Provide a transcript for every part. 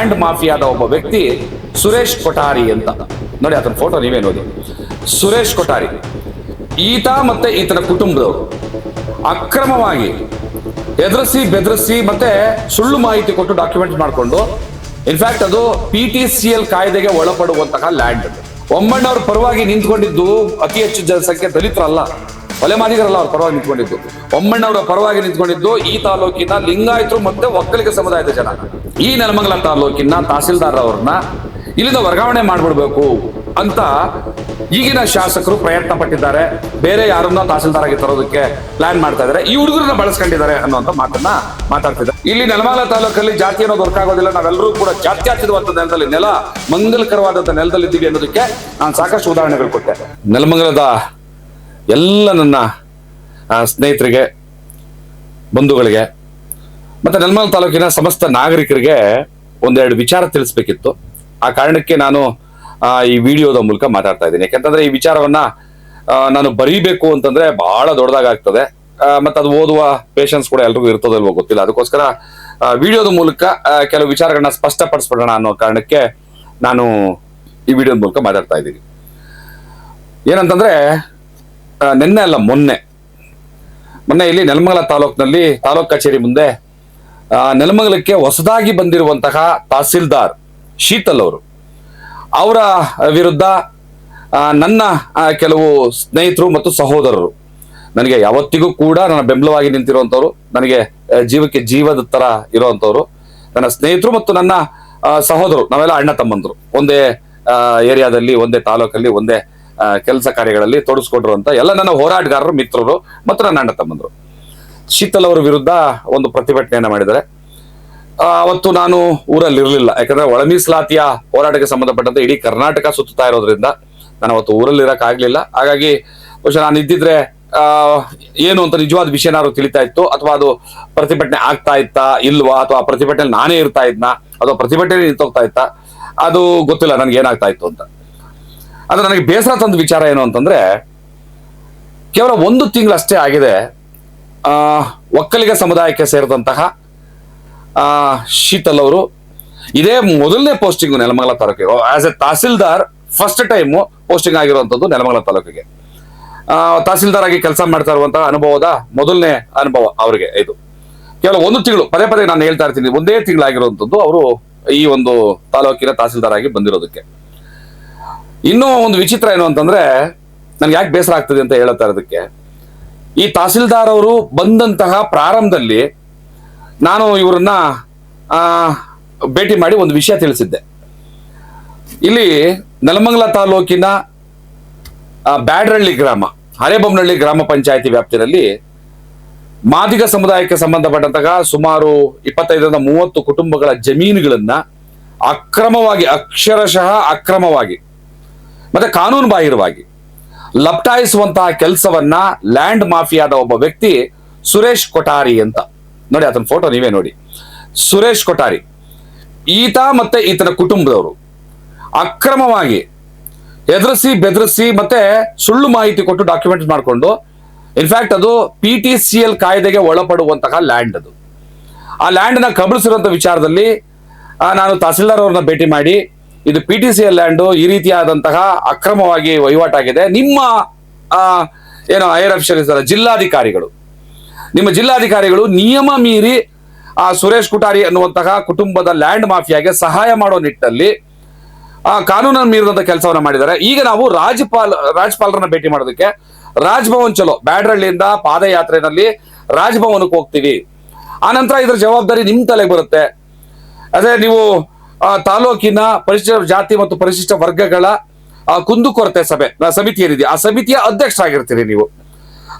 Land ಮಾಫಿಯಾದ ಒಬ್ಬ ವ್ಯಕ್ತಿ ಸುರೇಶ್ ಕೊಠಾರಿ ಅಂತ. ನೋಡಿ ಅದನ್ನ ಫೋಟೋ ನೀವೇ ನೋಡಿ ಸುರೇಶ್ ಕೊಠಾರಿ. ಈತ ಮತ್ತೆ ಈತನ ಕುಟುಂಬದವರು. ಅಕ್ರಮವಾಗಿ ಎದುರಿಸಿ ಬೆದರಿಸಿ ಮತ್ತೆ ಸುಳ್ಳು ಮಾಹಿತಿ ಕೊಟ್ಟು ಡಾಕ್ಯುಮೆಂಟ್ ಮಾಡಿಕೊಂಡು ಇನ್ಫ್ಯಾಕ್ಟ್ ಅದು ಪಿ ಟಿ ಸಿ ಎಲ್ ಕಾಯ್ದೆಗೆ ಒಳಪಡುವಂತಹ ಲ್ಯಾಂಡ್ ಒಮ್ಮಣ್ಣವ್ರ ಪರವಾಗಿ ನಿಂತ್ಕೊಂಡಿದ್ದು ಅತಿ ಹೆಚ್ಚು ಜನಸಂಖ್ಯೆ ದಲಿತರಲ್ಲ. ಒಲೆ ಮಾದಿಗರಲ್ಲ ಅವ್ರ ಪರವಾಗಿ ನಿಂತ್ಕೊಂಡಿದ್ದು. ಒಮ್ಮಣ್ಣವರ ಪರವಾಗಿ ನಿಂತ್ಕೊಂಡಿದ್ದು ಈ ತಾಲೂಕಿನ ಲಿಂಗಾಯತರು ಮತ್ತೆ ಒಕ್ಕಲಿಗ ಸಮುದಾಯದ ಜನ. ಈ ನೆಲಮಂಗಲ ತಾಲೂಕಿನ ತಹಸೀಲ್ದಾರ್ ಅವ್ರನ್ನ ಇಲ್ಲಿಂದ ವರ್ಗಾವಣೆ ಮಾಡ್ಬಿಡ್ಬೇಕು ಅಂತ ಈಗಿನ ಶಾಸಕರು ಪ್ರಯತ್ನ ಪಟ್ಟಿದ್ದಾರೆ. ಬೇರೆ ಯಾರನ್ನ ತಹಸೀಲ್ದಾರ್ ಆಗಿ ತರೋದಕ್ಕೆ ಪ್ಲಾನ್ ಮಾಡ್ತಾ ಇದ್ದಾರೆ. ಈ ಹುಡುಗರನ್ನ ಬಳಸ್ಕೊಂಡಿದ್ದಾರೆ ಅನ್ನುವಂತ ಮಾತನ್ನ ಮಾತಾಡ್ತಿದ್ದಾರೆ. ಇಲ್ಲಿ ನೆಲಮಂಗಲ ತಾಲೂಕಲ್ಲಿ ಜಾತಿ ಅನ್ನೋದು ವರ್ಕ್ ಆಗೋದಿಲ್ಲ. ನಾವೆಲ್ಲರೂ ಕೂಡ ಜಾತ್ಯಾತೀತವಾದ ನೆಲದಲ್ಲಿ ನೆಲ ಮಂಗಲಕರವಾದಂತ ನೆಲದಲ್ಲಿ ಇದ್ದೀವಿ ಅನ್ನೋದಕ್ಕೆ ನಾನು ಸಾಕಷ್ಟು ಉದಾಹರಣೆಗಳು ಕೊಟ್ಟೆ. ನೆಲಮಂಗಲದ ಎಲ್ಲ ನನ್ನ ಸ್ನೇಹಿತರಿಗೆ, ಬಂಧುಗಳಿಗೆ, ಮತ್ತು ನೆಲಮಂಗಲ ತಾಲೂಕಿನ ಸಮಸ್ತ ನಾಗರಿಕರಿಗೆ ಒಂದೆರಡು ವಿಚಾರ ತಿಳಿಸ್ಬೇಕಿತ್ತು. ಆ ಕಾರಣಕ್ಕೆ ನಾನು ಈ ವಿಡಿಯೋದ ಮೂಲಕ ಮಾತಾಡ್ತಾ ಇದ್ದೀನಿ. ಯಾಕೆಂತಂದ್ರೆ ಈ ವಿಚಾರವನ್ನ ನಾನು ಬರೀಬೇಕು ಅಂತಂದ್ರೆ ಬಹಳ ದೊಡ್ಡದಾಗ್ತದೆ ಮತ್ತೆ ಅದು ಓದುವ ಪೇಷನ್ಸ್ ಕೂಡ ಎಲ್ರಿಗೂ ಇರ್ತದಲ್ವೋ ಗೊತ್ತಿಲ್ಲ. ಅದಕ್ಕೋಸ್ಕರ ವಿಡಿಯೋದ ಮೂಲಕ ಕೆಲವು ವಿಚಾರಗಳನ್ನ ಸ್ಪಷ್ಟಪಡಿಸ್ಬಿಡೋಣ ಅನ್ನೋ ಕಾರಣಕ್ಕೆ ನಾನು ಈ ವಿಡಿಯೋದ ಮೂಲಕ ಮಾತಾಡ್ತಾ ಇದ್ದೀನಿ. ಏನಂತಂದ್ರೆ ನಿನ್ನೆ ಅಲ್ಲ, ಮೊನ್ನೆ. ಮೊನ್ನೆ ಇಲ್ಲಿ ನೆಲಮಂಗಲ ತಾಲೂಕಿನಲ್ಲಿ ತಾಲೂಕ್ ಕಚೇರಿ ಮುಂದೆ ನೆಲಮಂಗಲಕ್ಕೆ ಹೊಸದಾಗಿ ಬಂದಿರುವಂತಹ ತಹಸೀಲ್ದಾರ್ ಶೀತಲ್ ಅವರು. ಅವರ ವಿರುದ್ಧ ನನ್ನ ಕೆಲವು ಸ್ನೇಹಿತರು ಮತ್ತು ಸಹೋದರರು, ನನಗೆ ಯಾವತ್ತಿಗೂ ಕೂಡ ನನ್ನ ಬೆಂಬಲವಾಗಿ ನಿಂತಿರುವಂಥವ್ರು, ನನಗೆ ಜೀವಕ್ಕೆ ಜೀವದ ತರ ಇರುವಂಥವ್ರು, ನನ್ನ ಸ್ನೇಹಿತರು ಮತ್ತು ನನ್ನ ಸಹೋದರರು, ನಾವೆಲ್ಲ ಅಣ್ಣ ತಮ್ಮಂದರು. ಒಂದೇ ಏರಿಯಾದಲ್ಲಿ, ಒಂದೇ ತಾಲೂಕಲ್ಲಿ, ಒಂದೇ ಕೆಲಸ ಕಾರ್ಯಗಳಲ್ಲಿ ತೊಡಗಿಸ್ಕೊಂಡಿರುವಂತ ಎಲ್ಲ ನನ್ನ ಹೋರಾಟಗಾರರು, ಮಿತ್ರರು ಮತ್ತು ನನ್ನ ಅಣ್ಣ ತಮ್ಮಂದರು. ಶೀತಲ್ ಅವರ ವಿರುದ್ಧ ಒಂದು ಪ್ರತಿಭಟನೆಯನ್ನ ಮಾಡಿದರೆ ಅವತ್ತು ನಾನು ಊರಲ್ಲಿರಲಿಲ್ಲ. ಯಾಕಂದ್ರೆ ಒಳ ಮೀಸಲಾತಿಯ ಹೋರಾಟಕ್ಕೆ ಸಂಬಂಧಪಟ್ಟಂತೆ ಇಡೀ ಕರ್ನಾಟಕ ಸುತ್ತಾ ಇರೋದ್ರಿಂದ ನಾನು ಅವತ್ತು ಊರಲ್ಲಿ ಇರಕ್ ಆಗ್ಲಿಲ್ಲ. ಹಾಗಾಗಿ ಬಹುಶಃ ನಾನು ಇದ್ದಿದ್ರೆ ಏನು ಅಂತ ನಿಜವಾದ ವಿಷಯನಾದ್ರು ತಿಳಿತಾ ಇತ್ತು ಅಥವಾ ಅದು ಪ್ರತಿಭಟನೆ ಆಗ್ತಾ ಇತ್ತಾ, ಇಲ್ವಾ, ಅಥವಾ ಪ್ರತಿಭಟನೆ ನಾನೇ ಇರ್ತಾ ಇದ್ನ, ಅಥವಾ ಪ್ರತಿಭಟನೆ ನಿಂತೋಗ್ತಾ ಇತ್ತ, ಅದು ಗೊತ್ತಿಲ್ಲ ನನಗೆ ಏನಾಗ್ತಾ ಇತ್ತು ಅಂತ. ಅದು ನನಗೆ ಬೇಸರ ತಂದ ವಿಚಾರ ಏನು ಅಂತಂದ್ರೆ ಕೇವಲ ಒಂದು ತಿಂಗಳಷ್ಟೇ ಆಗಿದೆ. ಆ, ಒಕ್ಕಲಿಗ ಸಮುದಾಯಕ್ಕೆ ಸೇರಿದಂತಹ ಆ, ಶೀತಲ್ ಅವರು ಇದೇ ಮೊದಲನೇ ಪೋಸ್ಟಿಂಗ್ ನೆಲಮಂಗಲ ತಾಲೂಕಿಗೆ. As a tahsildar first time posting ಆಗಿರುವಂತದ್ದು ನೆಲಮಂಗಲ ತಾಲೂಕಿಗೆ. ಆ, ತಹಸೀಲ್ದಾರ್ ಆಗಿ ಕೆಲಸ ಮಾಡ್ತಾ ಇರುವಂತಹ ಅನುಭವದ ಮೊದಲನೇ ಅನುಭವ ಅವರಿಗೆ ಇದು. ಕೇವಲ ಒಂದು ತಿಂಗಳು ಪದೇ ಪದೇ ನಾನು ಹೇಳ್ತಾ ಇರ್ತೀನಿ ಒಂದೇ ತಿಂಗಳಾಗಿರುವಂತದ್ದು ಅವರು ಈ ಒಂದು ತಾಲೂಕಿನ ತಹಸೀಲ್ದಾರ್ ಆಗಿ ಬಂದಿರೋದಕ್ಕೆ. ಇನ್ನೂ ಒಂದು ವಿಚಿತ್ರ ಏನು ಅಂತಂದ್ರೆ ನನ್ಗೆ ಯಾಕೆ ಬೇಸರ ಆಗ್ತದೆ ಅಂತ ಹೇಳುತ್ತಾರೆ ಅದಕ್ಕೆ ಈ ತಹಸೀಲ್ದಾರ್ ಅವರು ಬಂದಂತಹ ಪ್ರಾರಂಭದಲ್ಲಿ ನಾನು ಇವರನ್ನ ಭೇಟಿ ಮಾಡಿ ಒಂದು ವಿಷಯ ತಿಳಿಸಿದ್ದೆ. ಇಲ್ಲಿ ನೆಲಮಂಗಲ ತಾಲೂಕಿನ ಬ್ಯಾಡ್ರಳ್ಳಿ ಗ್ರಾಮ ಹರೇಬೊಮ್ಮನಹಳ್ಳಿ ಗ್ರಾಮ ಪಂಚಾಯತಿ ವ್ಯಾಪ್ತಿಯಲ್ಲಿ ಮಾದಿಗ ಸಮುದಾಯಕ್ಕೆ ಸಂಬಂಧಪಟ್ಟಂತಹ ಸುಮಾರು ಇಪ್ಪತ್ತೈದರಿಂದ ಮೂವತ್ತು ಕುಟುಂಬಗಳ ಜಮೀನುಗಳನ್ನ ಅಕ್ರಮವಾಗಿ, ಅಕ್ಷರಶಃ ಅಕ್ರಮವಾಗಿ ಮತ್ತೆ ಕಾನೂನು ಬಾಹಿರವಾಗಿ ಲಪ್ಟಾಯಿಸುವಂತಹ ಕೆಲಸವನ್ನ ಲ್ಯಾಂಡ್ ಮಾಫಿಯಾದ ಒಬ್ಬ ವ್ಯಕ್ತಿ ಸುರೇಶ್ ಕೊಠಾರಿ ಅಂತ. ನೋಡಿ ಆತನ ಫೋಟೋ ನೀವೇ ನೋಡಿ. ಸುರೇಶ್ ಕೊಠಾರಿ. ಈತ ಮತ್ತೆ ಈತನ ಕುಟುಂಬದವರು. ಅಕ್ರಮವಾಗಿ ಎದುರಿಸಿ ಬೆದರಿಸಿ ಮತ್ತೆ ಸುಳ್ಳು ಮಾಹಿತಿ ಕೊಟ್ಟು ಡಾಕ್ಯುಮೆಂಟ್ ಮಾಡಿಕೊಂಡು ಇನ್ಫ್ಯಾಕ್ಟ್ ಅದು ಪಿ ಟಿ ಸಿ ಎಲ್ ಕಾಯ್ದೆಗೆ ಒಳಪಡುವಂತಹ ಲ್ಯಾಂಡ್ ಅದು. ಆ ಲ್ಯಾಂಡ್ನ ನ ಕಬಳಿಸಿರುವಂತ ವಿಚಾರದಲ್ಲಿ ನಾನು ತಹಸೀಲ್ದಾರ್ ಅವ್ರನ್ನ ಭೇಟಿ ಮಾಡಿ ಇದು ಪಿ ಟಿ ಸಿ ಲ್ಯಾಂಡ್ ಈ ರೀತಿಯಾದಂತಹ ಅಕ್ರಮವಾಗಿ ವಹಿವಾಟಾಗಿದೆ ನಿಮ್ಮ ಏನು ಏನು ಹೈಯರ್ ಅಫಿಷಿಯಲ್ಸ್ ಜಿಲ್ಲಾಧಿಕಾರಿಗಳು. ನಿಮ್ಮ ಜಿಲ್ಲಾಧಿಕಾರಿಗಳು ನಿಯಮ ಮೀರಿ, ಆ, ಸುರೇಶ್ ಕುಟಾರಿ ಅನ್ನುವಂತಹ ಕುಟುಂಬದ ಲ್ಯಾಂಡ್ ಮಾಫಿಯಾಗೆ ಸಹಾಯ ಮಾಡೋ ನಿಟ್ಟಲ್ಲಿ, ಆ, ಕಾನೂನನ್ನು ಮೀರಿದಂತ ಕೆಲಸವನ್ನ ಮಾಡಿದ್ದಾರೆ. ಈಗ ನಾವು ರಾಜ್ಯಪಾಲ, ರಾಜ್ಯಪಾಲರನ್ನ ಭೇಟಿ ಮಾಡೋದಕ್ಕೆ, ರಾಜ್ಭವನ್ ಚಲೋ, ಬ್ಯಾಡ್ರಳ್ಳಿಯಿಂದ ಪಾದಯಾತ್ರೆನಲ್ಲಿ ರಾಜ್ಭವನಕ್ಕೆ ಹೋಗ್ತೀವಿ. ಆನಂತರ ಇದ್ರ ಜವಾಬ್ದಾರಿ ನಿಮ್ಮ ತಲೆಗೆ ಬರುತ್ತೆ. ಅದೇ ನೀವು ಆ, ತಾಲೂಕಿನ ಪರಿಶಿಷ್ಟ ಜಾತಿ ಮತ್ತು ಪರಿಶಿಷ್ಟ ವರ್ಗಗಳ ಕುಂದುಕೊರತೆ ಸಭೆ ಸಮಿತಿ ಏನಿದೆ ಆ ಸಮಿತಿಯ ಅಧ್ಯಕ್ಷರಾಗಿರ್ತೀರಿ ನೀವು.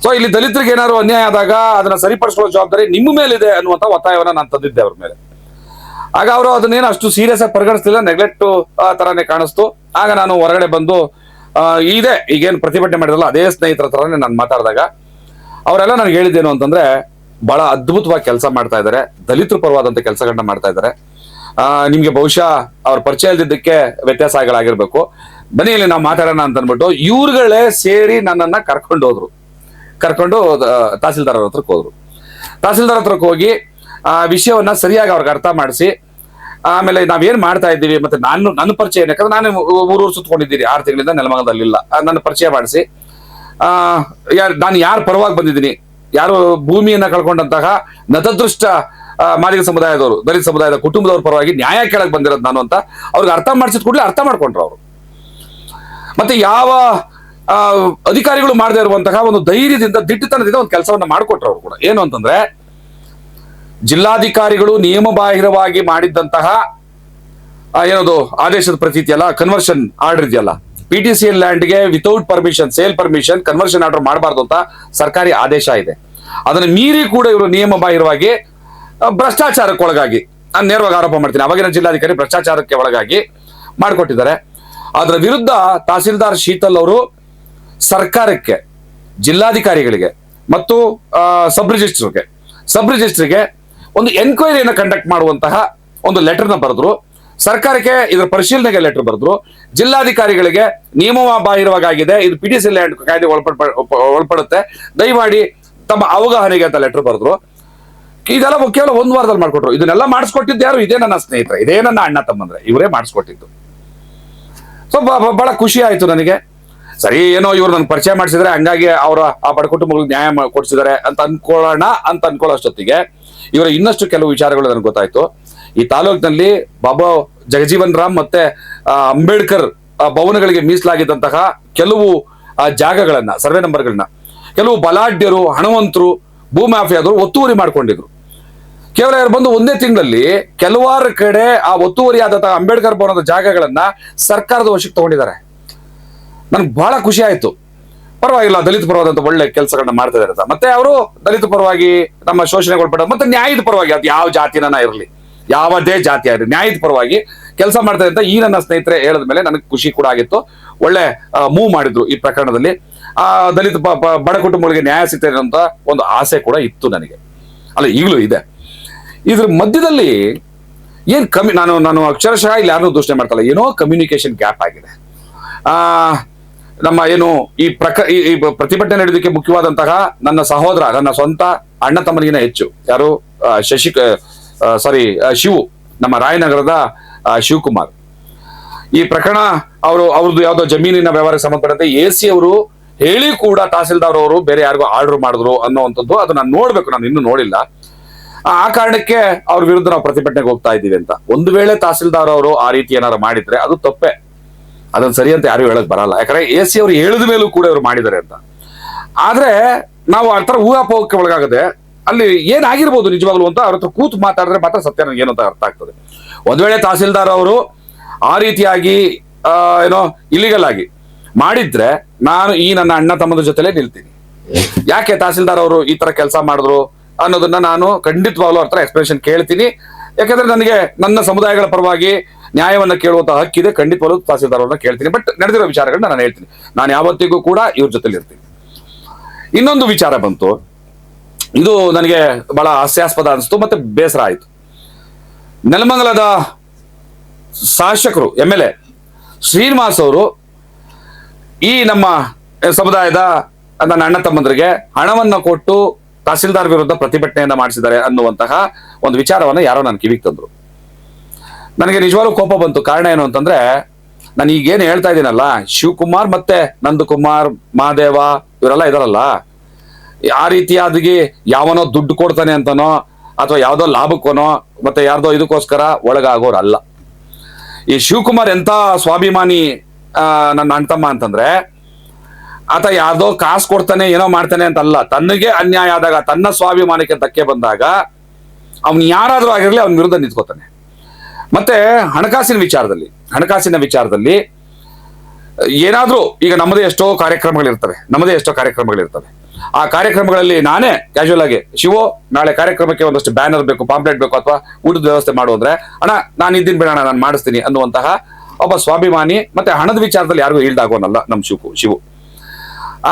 ಸೊ ಇಲ್ಲಿ ದಲಿತರಿಗೆ ಏನಾದ್ರು ಅನ್ಯಾಯ ಆದಾಗ ಅದನ್ನ ಸರಿಪಡಿಸುವ ಜವಾಬ್ದಾರಿ ನಿಮ್ಮ ಮೇಲಿದೆ ಅನ್ನುವಂತ ಒತ್ತಾಯವನ್ನ ನಾನು ತಂದಿದ್ದೆ ಅವ್ರ ಮೇಲೆ. ಆಗ ಅವರು ಅದನ್ನೇನು ಅಷ್ಟು ಸೀರಿಯಸ್ ಆಗಿ ಪರಿಗಣಿಸ್ತಿಲ್ಲ ನೆಗ್ಲೆಕ್ಟ್ ತರಾನೇ ಕಾಣಿಸ್ತು. ಆಗ ನಾನು ಹೊರಗಡೆ ಬಂದು ಇದೆ ಈಗೇನು ಪ್ರತಿಭಟನೆ ಮಾಡಿದ್ರಲ್ಲ ಅದೇ ಸ್ನೇಹಿತರ ತರನೇ ನಾನು ಮಾತಾಡಿದಾಗ ಅವರೆಲ್ಲ ನನಗೆ ಹೇಳಿದ್ದೇನು ಅಂತಂದ್ರೆ ಬಹಳ ಅದ್ಭುತವಾಗಿ ಕೆಲಸ ಮಾಡ್ತಾ ಇದ್ದಾರೆ ದಲಿತರ ಪರವಾದಂತ ಕೆಲಸಗಳನ್ನ ಮಾಡ್ತಾ ಇದ್ದಾರೆ. ನಿಮ್ಗೆ ಬಹುಶಃ ಅವ್ರ ಪರಿಚಯ ಇಲ್ದಿದ್ದಕ್ಕೆ ವ್ಯತ್ಯಾಸಗಳಾಗಿರ್ಬೇಕು. ಬನ್ನಿ ಇಲ್ಲಿ ನಾವು ಮಾತಾಡೋಣ ಅಂತ ಅಂದ್ಬಿಟ್ಟು ಇವ್ರುಗಳೇ ಸೇರಿ ನನ್ನನ್ನ ಕರ್ಕೊಂಡು ಹೋದ್ರು. ಕರ್ಕೊಂಡು ತಹಸೀಲ್ದಾರ್ ಹತ್ರಕ್ಕೆ ಹೋದ್ರು. ತಹಸೀಲ್ದಾರ್ ಹತ್ರಕ್ಕೆ ಹೋಗಿ ಆ ವಿಷಯವನ್ನ ಸರಿಯಾಗಿ ಅವ್ರಿಗೆ ಅರ್ಥ ಮಾಡಿಸಿ ಆಮೇಲೆ ನಾವೇನ್ ಮಾಡ್ತಾ ಇದ್ದೀವಿ ಮತ್ತೆ ನಾನು ನನ್ನ ಪರಿಚಯ ಏನಕ್ಕಂದ್ರೆ ನಾನು ಊರು ಊರು ಸುತ್ಕೊಂಡಿದ್ದೀನಿ. ಆರು ತಿಂಗಳಿಂದ ನೆಲಮಂಗಲದಲ್ಲಿಲ್ಲ. ಆ, ನನ್ನ ಪರಿಚಯ ಮಾಡಿಸಿ ಆ ಯಾರು ನಾನು ಯಾರ ಪರವಾಗಿ ಬಂದಿದ್ದೀನಿ? ಯಾರು ಭೂಮಿಯನ್ನ ಕಳ್ಕೊಂಡಂತಹ ನತದೃಷ್ಟ ಮಾದಿಗ ಸಮುದಾಯದವರು, ದಲಿತ ಸಮುದಾಯದ ಕುಟುಂಬದವ್ರ ಪರವಾಗಿ ನ್ಯಾಯ ಕೇಳಕ್ ಬಂದಿರೋದು ನಾನು ಅಂತ ಅವ್ರಿಗೆ ಅರ್ಥ ಮಾಡಿಸಿದ ಕೂಡಲೇ ಅರ್ಥ ಮಾಡ್ಕೊಂಡ್ರು ಅವರು. ಮತ್ತೆ ಯಾವ ಅಧಿಕಾರಿಗಳು ಮಾಡದೇ ಇರುವಂತಹ ಒಂದು ಧೈರ್ಯದಿಂದ, ದಿಟ್ಟತನದಿಂದ ಒಂದು ಕೆಲಸವನ್ನ ಮಾಡಿಕೊಟ್ರು ಅವರು ಕೂಡ. ಏನು ಅಂತಂದ್ರೆ, ಜಿಲ್ಲಾಧಿಕಾರಿಗಳು ನಿಯಮ ಬಾಹಿರವಾಗಿ ಮಾಡಿದ್ದಂತಹ ಏನದು ಆದೇಶದ ಪ್ರತಿ ಇದೆಯಲ್ಲ ಕನ್ವರ್ಷನ್ ಆರ್ಡರ್ ಇದೆಯಲ್ಲ. P T C L ಲ್ಯಾಂಡ್ಗೆ without permission sale permission conversion order ಮಾಡಬಾರ್ದು ಅಂತ ಸರ್ಕಾರಿ ಆದೇಶ ಇದೆ. ಅದನ್ನ ಮೀರಿ ಕೂಡ ಇವರು ನಿಯಮ ಬಾಹಿರವಾಗಿ ಭ್ರಷ್ಟಾಚಾರಕ್ಕೆ ಒಳಗಾಗಿ ನಾನು ನೇರವಾಗಿ ಆರೋಪ ಮಾಡ್ತೀನಿ. ಅವಾಗಿನ ಜಿಲ್ಲಾಧಿಕಾರಿ ಭ್ರಷ್ಟಾಚಾರಕ್ಕೆ ಒಳಗಾಗಿ ಮಾಡಿಕೊಟ್ಟಿದ್ದಾರೆ. ಅದರ ವಿರುದ್ಧ ತಹಸೀಲ್ದಾರ್ ಶೀತಲ್ ಅವರು ಸರ್ಕಾರಕ್ಕೆ, ಜಿಲ್ಲಾಧಿಕಾರಿಗಳಿಗೆ ಮತ್ತು ಸಬ್ ರಿಜಿಸ್ಟ್ರಿಗೆ ಸಬ್ ರಿಜಿಸ್ಟ್ರಿಗೆ ಒಂದು ಎನ್ಕ್ವೈರಿಯನ್ನು ಕಂಡಕ್ಟ್ ಮಾಡುವಂತಹ ಒಂದು ಲೆಟರ್ನ ಬರೆದ್ರು. ಸರ್ಕಾರಕ್ಕೆ ಇದರ ಪರಿಶೀಲನೆಗೆ ಲೆಟರ್ ಬರೆದ್ರು. ಜಿಲ್ಲಾಧಿಕಾರಿಗಳಿಗೆ ನಿಯಮ ಬಾಹಿರವಾಗಿದೆ. ಇದು ಪಿ ಟಿ ಸಿ ಲ್ಯಾಂಡ್ ಕಾಯ್ದೆ ಒಳಪಡ, ಒಳಪಡುತ್ತೆ. ದಯಮಾಡಿ ತಮ್ಮ ಅವಗಾಹನೆಗೆ ಅಂತ ಲೆಟರ್ ಬರೆದ್ರು. ಇದೆಲ್ಲ ಕೇವಲ ಒಂದು ವಾರದಲ್ಲಿ ಮಾಡ್ಕೊಟ್ರು. ಇದನ್ನೆಲ್ಲ ಮಾಡಿಸ್ಕೊಟ್ಟಿದ್ದು ಯಾರು? ಇದೇ ನನ್ನ ಸ್ನೇಹಿತರೆ. ಇದೇ ನನ್ನ ಅಣ್ಣ ತಮ್ಮಂದ್ರೆ. ಇವರೇ ಮಾಡಿಸ್ಕೊಟ್ಟಿದ್ದು. ಸೊ ಬಹಳ ಖುಷಿ ಆಯ್ತು ನನಗೆ. ಸರಿ, ಏನೋ ಇವ್ರು ನನ್ಗೆ ಪರಿಚಯ ಮಾಡಿಸಿದ್ರೆ ಹಂಗಾಗಿ ಅವರ ಆ ಬಡ ಕುಟುಂಬಗಳಿಗೆ ನ್ಯಾಯ ಕೊಡಿಸಿದ್ದಾರೆ ಅಂತ ಅನ್ಕೊಳ್ಳೋಣ ಅಂತ ಅನ್ಕೊಳ್ಳೋಷ್ಟೊತ್ತಿಗೆ ಇವರ ಇನ್ನಷ್ಟು ಕೆಲವು ವಿಚಾರಗಳು ನನಗೆ ಗೊತ್ತಾಯ್ತು. ಈ ತಾಲೂಕಿನಲ್ಲಿ ಬಾಬಾ ಜಗಜೀವನ್ ರಾಮ್ ಮತ್ತೆ ಅಂಬೇಡ್ಕರ್ ಭವನಗಳಿಗೆ ಮೀಸಲಾಗಿದ್ದಂತಹ ಕೆಲವು ಜಾಗಗಳನ್ನ, ಸರ್ವೆ ನಂಬರ್ಗಳನ್ನ, ಕೆಲವು ಬಲಾಢ್ಯರು, ಹಣವಂತರು ಭೂಮಾಫಿಯಾದವರು ಒತ್ತುವರಿ ಮಾಡ್ಕೊಂಡಿದ್ರು. ಕೇವಲ ಯಾರು ಬಂದು ಒಂದೇ ತಿಂಗಳಲ್ಲಿ ಕೆಲವಾರು ಕಡೆ ಆ ಒತ್ತುವರಿ ಆದಂತಹ ಅಂಬೇಡ್ಕರ್ ಭವನದ ಜಾಗಗಳನ್ನ ಸರ್ಕಾರದ ವಶಕ್ಕೆ ತಗೊಂಡಿದ್ದಾರೆ. ನನ್ಗೆ ಬಹಳ ಖುಷಿ ಆಯ್ತು. ಪರವಾಗಿಲ್ಲ, ದಲಿತ ಪರವಾದಂತ ಒಳ್ಳೆ ಕೆಲಸಗಳನ್ನ ಮಾಡ್ತಾ ಇದ್ದಾರೆ ಮತ್ತೆ ಅವರು ದಲಿತ ಪರವಾಗಿ ನಮ್ಮ ಶೋಷಣೆ ಒಳಪಡ ಮತ್ತೆ ನ್ಯಾಯದ ಪರವಾಗಿ, ಅದು ಯಾವ ಜಾತಿನ ಇರಲಿ. ಯಾವುದೇ ಜಾತಿ ಆಗಲಿ, ನ್ಯಾಯದ ಪರವಾಗಿ ಕೆಲಸ ಮಾಡ್ತಾ ಅಂತ ಈ ನನ್ನ ಸ್ನೇಹಿತರೆ ಹೇಳಿದ ಮೇಲೆ ನನಗೆ ಖುಷಿ ಕೂಡ ಆಗಿತ್ತು. ಒಳ್ಳೆ ಮೂವ್ ಮಾಡಿದ್ರು ಈ ಪ್ರಕರಣದಲ್ಲಿ. ಆ ದಲಿತ ಬಡ ಕುಟುಂಬಗಳಿಗೆ ನ್ಯಾಯ ಸಿಗ್ತದೆ ಅಂತ ಒಂದು ಆಸೆ ಕೂಡ ಇತ್ತು ನನಗೆ. ಅಲ್ಲ, ಈಗಲೂ ಇದೆ. ಇದ್ರ ಮಧ್ಯದಲ್ಲಿ ಏನ್ ಕಮ್ಮಿ ನಾನು ನಾನು ಅಕ್ಷರಶಃ ಇಲ್ಲಿ ಯಾರನ್ನೂ ದೂಷಣೆ ಮಾಡ್ತಲ್ಲ, ಏನೋ ಕಮ್ಯುನಿಕೇಶನ್ ಗ್ಯಾಪ್ ಆಗಿದೆ. ಆ, ನಮ್ಮ ಏನು ಈ ಪ್ರಕ ಈ ಪ್ರತಿಭಟನೆ ನಡೆಯೋದಕ್ಕೆ ಮುಖ್ಯವಾದಂತಹ ನನ್ನ ಸಹೋದರ, ನನ್ನ ಸ್ವಂತ ಅಣ್ಣ ತಮ್ಮನಿಗಿನ ಹೆಚ್ಚು. ಯಾರು? ಶಶಿ ಸಾರಿ ಶಿವು, ನಮ್ಮ ರಾಯನಗರದ ಶಿವಕುಮಾರ್. ಈ ಪ್ರಕರಣ ಅವರು ಅವ್ರದ್ದು ಯಾವ್ದೋ ಜಮೀನಿನ ವ್ಯವಹಾರಕ್ಕೆ ಸಂಬಂಧಪಟ್ಟಂತೆ ಎ ಸಿ ಅವರು ಹೇಳಿ ಕೂಡ ತಹಸೀಲ್ದಾರ್ ಅವರು ಬೇರೆ ಯಾರಿಗೂ ಆರ್ಡರ್ ಮಾಡಿದ್ರು ಅನ್ನೋವಂಥದ್ದು ಅದು ನಾನು ನೋಡ್ಬೇಕು. ನಾನು ಇನ್ನೂ ನೋಡಿಲ್ಲ. ಆ ಕಾರಣಕ್ಕೆ ಅವ್ರ ವಿರುದ್ಧ ನಾವು ಪ್ರತಿಭಟನೆಗೆ ಹೋಗ್ತಾ ಇದ್ದೀವಿ ಅಂತ. ಒಂದು ವೇಳೆ ತಹಸೀಲ್ದಾರ್ ಅವರು ಆ ರೀತಿ ಏನಾರು ಮಾಡಿದ್ರೆ ಅದು ತಪ್ಪೆ. ಅದನ್ನ ಸರಿ ಅಂತ ಯಾರು ಹೇಳಕ್ ಬರಲ್ಲ. ಯಾಕಂದ್ರೆ ಎ ಸಿ ಅವ್ರು ಹೇಳಿದ ಮೇಲೂ ಕೂಡ ಇವ್ರು ಮಾಡಿದ್ದಾರೆ ಅಂತ. ಆದ್ರೆ ನಾವು ಆ ಥರ ಊಹಾಪೋಹಕ್ಕೆ ಒಳಗಾಗದೆ ಅಲ್ಲಿ ಏನಾಗಿರ್ಬೋದು ನಿಜವಾಗ್ಲು ಅಂತ ಅವ್ರ ಹತ್ರ ಕೂತು ಮಾತಾಡಿದ್ರೆ ಮಾತ್ರ ಸತ್ಯ ನನಗೆ ಏನು ಅಂತ ಅರ್ಥ ಆಗ್ತದೆ. ಒಂದ್ ವೇಳೆ ತಹಸೀಲ್ದಾರ್ ಅವರು ಆ ರೀತಿಯಾಗಿ ಏನೋ ಇಲ್ಲಿಗಲ್ ಆಗಿ ಮಾಡಿದ್ರೆ ನಾನು ಈ ನನ್ನ ಅಣ್ಣ ತಮ್ಮದ ಜೊತೆಲೇ ನಿಲ್ತೀನಿ. ಯಾಕೆ ತಹಸೀಲ್ದಾರ್ ಅವರು ಈ ತರ ಕೆಲಸ ಮಾಡಿದ್ರು ಅನ್ನೋದನ್ನ ನಾನು ಖಂಡಿತವಾಗ್ಲೂ ಅವ್ರ ಎಕ್ಸ್ಪ್ಲನೇಷನ್ ಕೇಳ್ತೀನಿ. ಯಾಕಂದ್ರೆ ನನಗೆ ನನ್ನ ಸಮುದಾಯಗಳ ಪರವಾಗಿ ನ್ಯಾಯವನ್ನ ಕೇಳುವಂತ ಹಕ್ಕಿದೆ ಖಂಡಿತವಾಗ್ಲೂ ತಹಸೀಲ್ದಾರ್ ಅವ್ರನ್ನ ಕೇಳ್ತೀನಿ. ಬಟ್ ನಡೆದಿರೋ ವಿಚಾರಗಳನ್ನ ನಾನು ಹೇಳ್ತೀನಿ. ನಾನು ಯಾವತ್ತಿಗೂ ಕೂಡ ಇವ್ರ ಜೊತೆಲಿ ಇರ್ತೀನಿ. ಇನ್ನೊಂದು ವಿಚಾರ ಬಂತು. ಇದು ನನಗೆ ಬಹಳ ಹಾಸ್ಯಾಸ್ಪದ ಅನಿಸ್ತು ಮತ್ತೆ ಬೇಸರ ಆಯಿತು. ನೆಲಮಂಗಲದ ಶಾಸಕರು ಎಂ ಎಲ್ ಎ ಶ್ರೀನಿವಾಸ್ ಅವರು ಈ ನಮ್ಮ ಸಮುದಾಯದ, ನನ್ನ ಅಣ್ಣ ತಮ್ಮಂದರಿಗೆ ಹಣವನ್ನ ಕೊಟ್ಟು ತಹಸೀಲ್ದಾರ್ ವಿರುದ್ಧ ಪ್ರತಿಭಟನೆಯನ್ನ ಮಾಡಿಸಿದ್ದಾರೆ ಅನ್ನುವಂತಹ ಒಂದು ವಿಚಾರವನ್ನ ಯಾರೋ ನನ್ನ ಕಿವಿಗೆ ತಂದ್ರು. ನನಗೆ ನಿಜವಾಗ್ಲೂ ಕೋಪ ಬಂತು. ಕಾರಣ ಏನು ಅಂತಂದ್ರೆ, ನಾನು ಈಗೇನು ಹೇಳ್ತಾ ಇದ್ದೀನಲ್ಲ, ಶಿವಕುಮಾರ್ ಮತ್ತೆ ನಂದಕುಮಾರ್, ಮಹಾದೇವ ಇವರೆಲ್ಲ ಇದಾರಲ್ಲ, ಆ ರೀತಿಯಾದಿಗೆ ಯಾವನೋ ದುಡ್ಡು ಕೊಡ್ತಾನೆ ಅಂತನೋ, ಅಥವಾ ಯಾವ್ದೋ ಲಾಭಕ್ಕೋನೋ, ಮತ್ತೆ ಯಾರ್ದೋ ಇದಕ್ಕೋಸ್ಕರ ಒಳಗಾಗೋರಲ್ಲ. ಈ ಶಿವಕುಮಾರ್ ಎಂತ ಸ್ವಾಭಿಮಾನಿ ನನ್ನ ಅಣ್ತಮ್ಮ ಅಂತಂದ್ರೆ, ಆತ ಯಾರ್ದೋ ಕಾಸು ಕೊಡ್ತಾನೆ, ಏನೋ ಮಾಡ್ತಾನೆ ಅಂತಲ್ಲ. ತನ್ನಗೆ ಅನ್ಯಾಯ ಆದಾಗ, ತನ್ನ ಸ್ವಾಭಿಮಾನಕ್ಕೆ ಧಕ್ಕೆ ಬಂದಾಗ, ಅವ್ನು ಯಾರಾದ್ರೂ ಆಗಿರಲಿ ಅವನ ವಿರುದ್ಧ ನಿಂತ್ಕೋತಾನೆ. ಮತ್ತೆ ಹಣಕಾಸಿನ ವಿಚಾರದಲ್ಲಿ ಹಣಕಾಸಿನ ವಿಚಾರದಲ್ಲಿ, ಏನಾದ್ರೂ, ಈಗ ನಮ್ಮದೇ ಎಷ್ಟೋ ಕಾರ್ಯಕ್ರಮಗಳಿರ್ತವೆ, ನಮ್ಮದೇ ಎಷ್ಟೋ ಕಾರ್ಯಕ್ರಮಗಳಿರ್ತವೆ. ಆ ಕಾರ್ಯಕ್ರಮಗಳಲ್ಲಿ ನಾನೇ ಕ್ಯಾಶುವಲ್ ಆಗಿ, ಶಿವೋ, ನಾಳೆ ಕಾರ್ಯಕ್ರಮಕ್ಕೆ ಒಂದಷ್ಟು ಬ್ಯಾನರ್ ಬೇಕು ಪಾಂಪ್ಲೆಟ್ ಬೇಕು, ಅಥವಾ ಊಟದ ವ್ಯವಸ್ಥೆ ಮಾಡು ಅಂದ್ರೆ, ಅಣ್ಣ, ನಾನು ಇದ್ದೀನಿ ಬೇಡ ಅಣ್ಣ ನಾನು ಮಾಡಿಸ್ತೀನಿ ಅನ್ನುವಂತಹ ಒಬ್ಬ ಸ್ವಾಭಿಮಾನಿ, ಮತ್ತೆ ಹಣದ ವಿಚಾರದಲ್ಲಿ ಯಾರಿಗೂ ಈಲ್ದಾಗೋನಲ್ಲ ನಮ್ಮ ಶಿವು ಶಿವು.